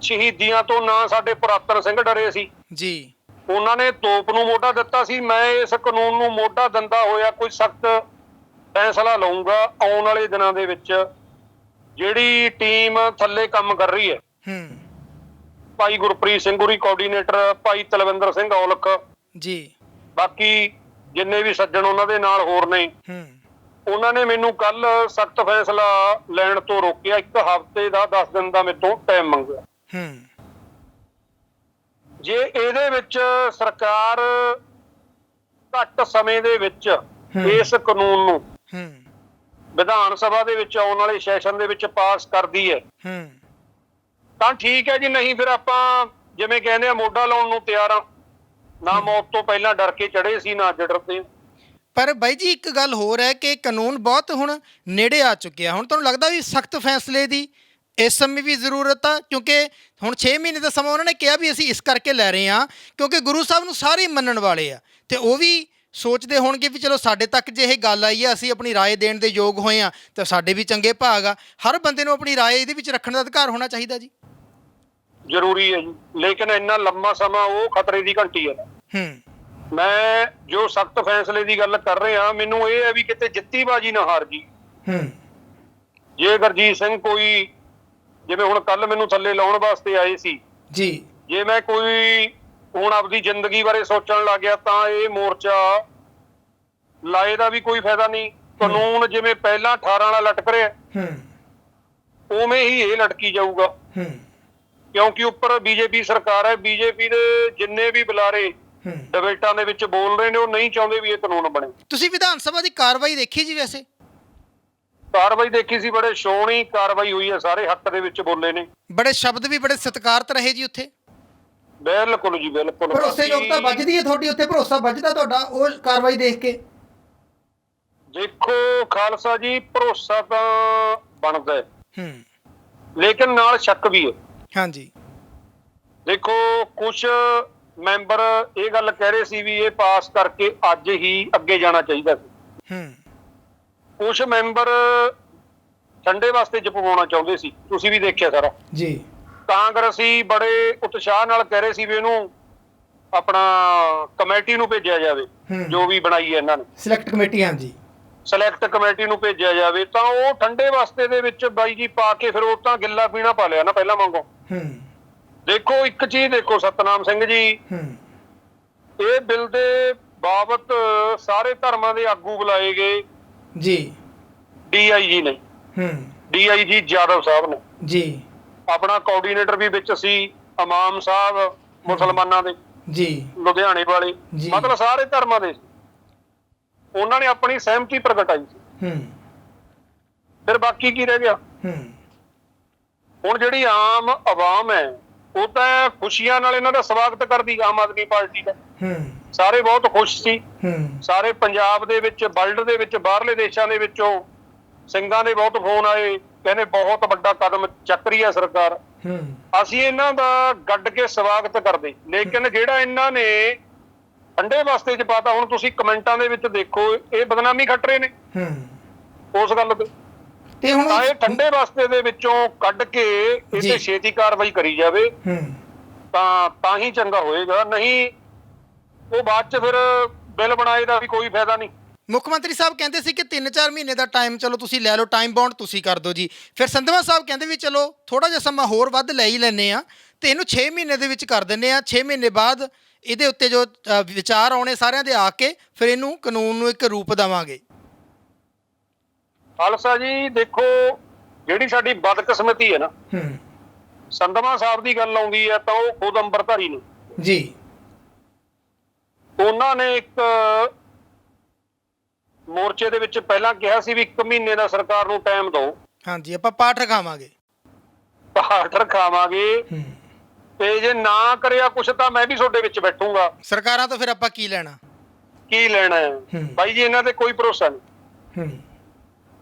ਸ਼ਹੀਦੀਆਂ ਤੋਂ ਨਾ ਸਾਡੇ ਪੁਰਾਤਨ ਸਿੰਘ ਡਰੇ ਸੀ। ਜੀ। ਉਹਨਾਂ ਨੇ ਤੋਪ ਨੂੰ ਮੋਢਾ ਦਿੱਤਾ ਸੀ। ਮੈਂ ਇਸ ਕਾਨੂੰਨ ਨੂੰ ਮੋਢਾ ਦਿੰਦਾ ਹੋਇਆ ਕੋਈ ਸਖਤ ਫੈਸਲਾ ਲਵਾਂਗਾ ਆਉਣ ਵਾਲੇ ਦਿਨਾਂ ਦੇ ਵਿੱਚ। ਜਿਹੜੀ ਟੀਮ ਥੱਲੇ ਕੰਮ ਕਰ ਰਹੀ ਹੈ। ਹੂੰ। ਭਾਈ ਗੁਰਪ੍ਰੀਤ ਸਿੰਘ ਗੁਰੀ ਕੋਆਰਡੀਨੇਟਰ ਭਾਈ ਤਲਵਿੰਦਰ ਸਿੰਘ ਔਲਖ। ਜੀ। ਬਾਕੀ ਜਿੰਨੇ ਵੀ ਸੱਜਣ ਉਹਨਾਂ ਦੇ ਨਾਲ ਹੋਰ ਨੇ। ਹੂੰ। ਉਹਨਾਂ ਨੇ ਮੈਨੂੰ ਕੱਲ ਸਖਤ ਫੈਸਲਾ ਲੈਣ ਤੋਂ ਰੋਕਿਆ। ਇੱਕ ਹਫ਼ਤੇ ਦਾ 10 ਦਿਨ ਦਾ ਮੇਰੇ ਤੋਂ ਟਾਈਮ ਮੰਗਿਆ। ਹੂੰ। ਜੇ ਇਹਦੇ ਵਿੱਚ ਸਰਕਾਰ ਘੱਟ ਸਮੇਂ ਦੇ ਵਿੱਚ ਇਸ ਕਾਨੂੰਨ ਨੂੰ ਹੂੰ। ਵਿਧਾਨ ਸਭਾ ਦੇ ਵਿੱਚ ਆਉਣ ਵਾਲੇ ਸੈਸ਼ਨ ਦੇ ਵਿੱਚ ਪਾਸ ਕਰਦੀ ਹੈ ਹੂੰ। ਤਾਂ ਠੀਕ ਹੈ ਜੀ। ਨਹੀਂ ਫਿਰ ਆਪਾਂ ਜਿਵੇਂ ਕਹਿੰਦੇ ਆ ਮੋਢਾ ਲਾਉਣ ਨੂੰ ਤਿਆਰ ਆ ਨਾ ਮੌਤ ਤੋਂ ਪਹਿਲਾਂ ਡਰ ਕੇ ਚੜੇ ਸੀ ਨਾ ਅੱਜ ਡਰਦੇ ਹਾਂ। ਪਰ ਬਾਈ ਜੀ ਇੱਕ ਗੱਲ ਹੋਰ ਹੈ ਕਿ ਕਾਨੂੰਨ ਬਹੁਤ ਹੁਣ ਨੇੜੇ ਆ ਚੁੱਕਿਆ ਹੁਣ ਤੁਹਾਨੂੰ ਲੱਗਦਾ ਵੀ ਸਖਤ ਫੈਸਲੇ ਦੀ ਇਸ ਸਮੇਂ ਵੀ ਜ਼ਰੂਰਤ ਆ ਕਿਉਂਕਿ ਹੁਣ 6 ਮਹੀਨੇ ਦਾ ਸਮਾਂ ਉਹਨਾਂ ਨੇ ਕਿਹਾ ਵੀ ਅਸੀਂ ਇਸ ਕਰਕੇ ਲੈ ਰਹੇ ਹਾਂ ਕਿਉਂਕਿ ਗੁਰੂ ਸਾਹਿਬ ਨੂੰ ਸਾਰੇ ਮੰਨਣ ਵਾਲੇ ਆ ਤੇ ਉਹ ਵੀ ਸੋਚਦੇ ਹੋਣਗੇ ਵੀ ਚਲੋ ਸਾਡੇ ਤੱਕ ਜੇ ਇਹ ਗੱਲ ਆਈ ਹੈ ਅਸੀਂ ਆਪਣੀ رائے ਦੇਣ ਦੇ ਯੋਗ ਹੋਏ ਆ ਤਾਂ ਸਾਡੇ ਵੀ ਚੰਗੇ ਭਾਗ ਆ ਹਰ ਬੰਦੇ ਨੂੰ ਆਪਣੀ رائے ਇਹਦੇ ਵਿੱਚ ਰੱਖਣ ਦਾ ਅਧਿਕਾਰ ਹੋਣਾ ਚਾਹੀਦਾ ਜੀ ਜ਼ਰੂਰੀ ਹੈ ਜੀ। ਲੇਕਿਨ ਇੰਨਾ ਲੰਮਾ ਸਮਾਂ ਉਹ ਖਤਰੇ ਦੀ ਘੰਟੀ ਹੈ। ਹੂੰ। ਮੈਂ ਜੋ ਸਖਤ ਫੈਸਲੇ ਦੀ ਗੱਲ ਕਰ ਰਿਹਾ ਮੈਨੂੰ ਇਹ ਹੈ ਵੀ ਕਿਤੇ ਜਿੱਤੀ ਬਾਜੀ ਨਾ ਹਾਰ ਜੀ। ਹੂੰ। ਜੇ ਗੁਰਜੀਤ ਸਿੰਘ ਕੋਈ ਜਿਵੇਂ ਹੁਣ ਕੱਲ ਮੈਨੂੰ ਥੱਲੇ ਲਾਉਣ ਵਾਸਤੇ ਆਏ ਸੀ। ਜੀ। ਜੇ ਮੈਂ ਕੋਈ ਹੁਣ ਆਪਦੀ ਜ਼ਿੰਦਗੀ ਬਾਰੇ ਸੋਚਣ ਲੱਗ ਗਿਆ ਤਾਂ ਇਹ ਮੋਰਚਾ ਲਾਏ ਦਾ ਵੀ ਕੋਈ ਫਾਇਦਾ ਨਹੀਂ। ਕਾਨੂੰਨ ਜਿਵੇਂ ਪਹਿਲਾਂ 18 ਵਾਲਾ ਲਟਕ ਰਿਹਾ। ਹੂੰ। ਉਵੇਂ ਹੀ ਇਹ ਲਟਕੀ ਜਾਊਗਾ। ਹੂੰ। ਕਿਉਂਕਿ ਉੱਪਰ ਬੀਜੇਪੀ ਸਰਕਾਰ ਹੈ ਬੀਜੇਪੀ ਦੇ ਜਿੰਨੇ ਵੀ ਬੁਲਾਰੇ ਡਿਬੇਟਾਂ ਦੇ ਵਿੱਚ ਬੋਲ ਰਹੇ ਨੇ ਉਹ ਨਹੀਂ ਚਾਹੁੰਦੇ ਵੀ ਇਹ ਕਾਨੂੰਨ ਬਣੇ। ਤੁਸੀਂ ਵਿਧਾਨ ਸਭਾ ਦੀ ਕਾਰਵਾਈ ਦੇਖੀ ਜੀ ਵੈਸੇ? ਕਾਰਵਾਈ ਦੇਖੀ ਸੀ ਬੜੇ ਸੋਹਣੀ ਕਾਰਵਾਈ ਹੋਈ ਹੈ ਸਾਰੇ ਹੱਕ ਦੇ ਵਿੱਚ ਬੋਲੇ ਨੇ। ਬੜੇ ਸ਼ਬਦ ਵੀ ਬੜੇ ਸਤਿਕਾਰਤ ਰਹੇ ਜੀ ਉੱਥੇ। ਬਿਲਕੁਲ ਜੀ ਬਿਲਕੁਲ। ਭਰੋਸੇਯੋਗਤਾ ਬਾਕੀ ਵੱਜਦੀ ਹੈ ਤੁਹਾਡੀ ਉੱਥੇ ਭਰੋਸਾ ਵੱਜਦਾ ਤੁਹਾਡਾ ਉਹ ਕਾਰਵਾਈ ਦੇਖ ਕੇ? ਦੇਖੋ ਖਾਲਸਾ ਜੀ ਭਰੋਸਾ ਤਾਂ ਬਣਦਾ ਹੈ। ਹੂੰ। ਲੇਕਿਨ ਨਾਲ ਸ਼ੱਕ ਵੀ ਹੈ। ਹਾਂਜੀ। ਦੇਖੋ ਕੁਝ ਮੈਂਬਰ ਇਹ ਗੱਲ ਕਹਿ ਰਹੇ ਸੀ ਵੀ ਇਹ ਪਾਸ ਕਰਕੇ ਅੱਜ ਹੀ ਅੱਗੇ ਜਾਣਾ ਚਾਹੀਦਾ ਸੀ। ਹੂੰ। ਕੁਝ ਮੈਂਬਰ ਠੰਡੇ ਵਾਸਤੇ ਜਪਵਾਉਣਾ ਚਾਹੁੰਦੇ ਸੀ। ਤੁਸੀਂ ਵੀ ਦੇਖਿਆ ਸਾਰਾ। ਜੀ। ਕਾਂਗਰਸੀ ਬੜੇ ਉਤਸ਼ਾਹ ਨਾਲ ਕਹਿ ਰਹੇ ਸੀ ਵੀ ਇਹਨੂੰ ਆਪਣਾ ਕਮੇਟੀ ਨੂੰ ਭੇਜਿਆ ਜਾਵੇ। ਜੋ ਵੀ ਬਣਾਈ ਹੈ ਇਹਨਾਂ ਨੇ। ਸਿਲੈਕਟ ਕਮੇਟੀ ਹਾਂਜੀ। ਸਿਲੈਕਟ ਕਮੇਟੀ ਨੂੰ ਭੇਜਿਆ ਜਾਵੇ ਤਾਂ ਉਹ ਠੰਡੇ ਵਾਸਤੇ ਦੇ ਵਿੱਚ ਬਾਈ ਜੀ ਪਾ ਕੇ ਫਿਰ ਉਹ ਤਾਂ ਗਿੱਲਾ ਪੀਣਾ ਪਾ ਲਿਆ ਨਾ ਪਹਿਲਾਂ ਵਾਂਗੂ। ਹੂੰ। ਦੇਖੋ ਇੱਕ ਚੀਜ਼ ਦੇਖੋ ਸਤਨਾਮ ਸਿੰਘ ਜੀ। ਹੂੰ। ਇਹ ਬਿੱਲ ਦੇ ਬਾਬਤ ਸਾਰੇ ਧਰਮਾਂ ਦੇ ਆਗੂ ਬੁਲਾਏ ਗਏ। ਜੀ। ਡੀਆਈਜੀ ਨੇ। ਹੂੰ। ਡੀਆਈਜੀ ਜਾਦਵ ਸਾਹਿਬ ਨੇ। ਜੀ। ਆਪਣਾ ਕੋਆਰਡੀਨੇਟਰ ਵੀ ਵਿੱਚ ਸੀ ਇਮਾਮ ਸਾਹਿਬ ਮੁਸਲਮਾਨਾਂ ਦੇ। ਜੀ। ਲੁਧਿਆਣੇ ਵਾਲੇ। ਮਤਲਬ ਸਾਰੇ ਧਰਮਾਂ ਦੇ। ਉਹਨਾਂ ਨੇ ਆਪਣੀ ਸਹਿਮਤੀ ਪ੍ਰਗਟਾਈ ਸੀ। ਹੂੰ। ਫਿਰ ਬਾਕੀ ਕੀ ਰਹਿ ਗਿਆ? ਹੂੰ। ਹੁਣ ਜਿਹੜੀ ਆਮ ਆਵਾਮ ਹੈ ਉਹ ਤਾਂ ਖੁਸ਼ੀਆਂ ਨਾਲ ਇਹਨਾਂ ਦਾ ਸਵਾਗਤ ਕਰਦੀ ਆਮ ਆਦਮੀ ਪਾਰਟੀ ਦਾ। ਸਾਰੇ ਬਹੁਤ ਖੁਸ਼ ਸੀ। ਸਾਰੇ ਪੰਜਾਬ ਦੇ ਵਿੱਚ ਵਰਲਡ ਦੇ ਵਿੱਚ ਬਾਹਰਲੇ ਦੇਸ਼ਾਂ ਦੇ ਵਿੱਚੋਂ ਸਿੰਘਾਂ ਦੇ ਬਹੁਤ ਫੋਨ ਆਏ ਕਹਿੰਦੇ ਬਹੁਤ ਵੱਡਾ ਕਦਮ ਚੱਕ ਰਹੀ ਹੈ ਸਰਕਾਰ। ਅਸੀਂ ਇਹਨਾਂ ਦਾ ਗੱਡ ਕੇ ਸਵਾਗਤ ਕਰਦੇ। ਲੇਕਿਨ ਜਿਹੜਾ ਇਹਨਾਂ ਨੇ ਠੰਡੇ ਵਾਸਤੇ ਚ ਪਾਤਾ ਹੁਣ ਤੁਸੀਂ ਕਮੈਂਟਾਂ ਦੇ ਵਿੱਚ ਦੇਖੋ ਇਹ ਬਦਨਾਮੀ ਖੱਟ ਰਹੇ ਨੇ। ਹੂੰ। ਉਸ ਗੱਲ ਤੇ। ਤੇ ਹੁਣ ਤਾਂ ਇਹ ਠੰਡੇ ਵਾਸਤੇ ਦੇ ਵਿੱਚੋਂ ਕੱਢ ਕੇ ਇਹ ਜੀ। ਤੇ ਛੇਤੀ ਕਾਰਵਾਈ ਕਰੀ ਜਾਵੇ। ਹੂੰ। ਤਾਂ ਤਾਂ ਹੀ ਚੰਗਾ ਹੋਏਗਾ। ਨਹੀਂ ਉਹ ਬਾਅਦ ਚ ਫਿਰ ਬਿੱਲ ਬਣਾਏ ਦਾ ਵੀ ਕੋਈ ਫਾਇਦਾ ਨਹੀਂ। ਮੁੱਖ ਮੰਤਰੀ ਸਾਹਿਬ ਕਹਿੰਦੇ ਸੀ ਕਿ 3-4 ਮਹੀਨੇ ਦਾ ਟਾਈਮ ਚਲੋ ਤੁਸੀਂ ਲੈ ਲਓ ਟਾਈਮ ਬਾਉਂਡ ਤੁਸੀਂ ਕਰ ਦਿਓ ਜੀ। ਫਿਰ ਸੰਧਵਾ ਸਾਹਿਬ ਕਹਿੰਦੇ ਵੀ ਚਲੋ ਥੋੜਾ ਜਿਹਾ ਸਮਾਂ ਹੋਰ ਵੱਧ ਲੈ ਹੀ ਲੈਨੇ ਆ ਤੇ ਇਹਨੂੰ 6 ਮਹੀਨੇ ਦੇ ਵਿੱਚ ਕਰ ਦਿੰਨੇ ਆ 6 ਮਹੀਨੇ ਬਾਅਦ ਇਹਦੇ ਉੱਤੇ ਜੋ ਵਿਚਾਰ ਆਉਣੇ ਸਾਰਿਆਂ ਦੇ ਆ ਕੇ ਫਿਰ ਇਹਨੂੰ ਕਾਨੂੰਨ ਨੂੰ ਇੱਕ ਰੂਪ ਦੇਵਾਂਗੇ। ਖਾਲਸਾ ਜੀ ਦੇਖੋ ਜਿਹੜੀ ਸਾਡੀ ਬਦਕਿਸਮਤੀ ਹੈ ਨਾ ਹੂੰ। ਸੰਧਵਾ ਸਾਹਿਬ ਦੀ ਗੱਲ ਆਉਂਦੀ ਹੈ ਤਾਂ ਉਹ ਖੁਦ ਅੰਬਰਧਾਰੀ ਨੇ। ਜੀ। ਉਹਨਾਂ ਨੇ ਇੱਕ ਮੋਰਚੇ ਦੇ ਵਿੱਚ ਪਹਿਲਾਂ ਕਿਹਾ ਸੀ ਵੀ 1 ਮਹੀਨੇ ਦਾ ਸਰਕਾਰ ਨੂੰ ਟਾਈਮ ਦਿਓ। ਹਾਂਜੀ ਆਪਾਂ ਪਾਠ ਰਖਾਵਾਂਗੇ। ਪਾਠ ਰਖਾਵਾਂਗੇ। ਹੂੰ। ਤੇ ਜੇ ਨਾ ਕਰਿਆ ਕੁਛ ਤਾਂ ਮੈਂ ਵੀ ਤੁਹਾਡੇ ਵਿੱਚ ਬੈਠੂੰਗਾ। ਸਰਕਾਰਾਂ ਤੋਂ ਫਿਰ ਆਪਾਂ ਕੀ ਲੈਣਾ? ਕੀ ਲੈਣਾ ਹੂੰ। ਬਾਈ ਜੀ ਇਹਨਾਂ ਤੇ ਕੋਈ ਭਰੋਸਾ ਨਹੀਂ। ਹੂੰ।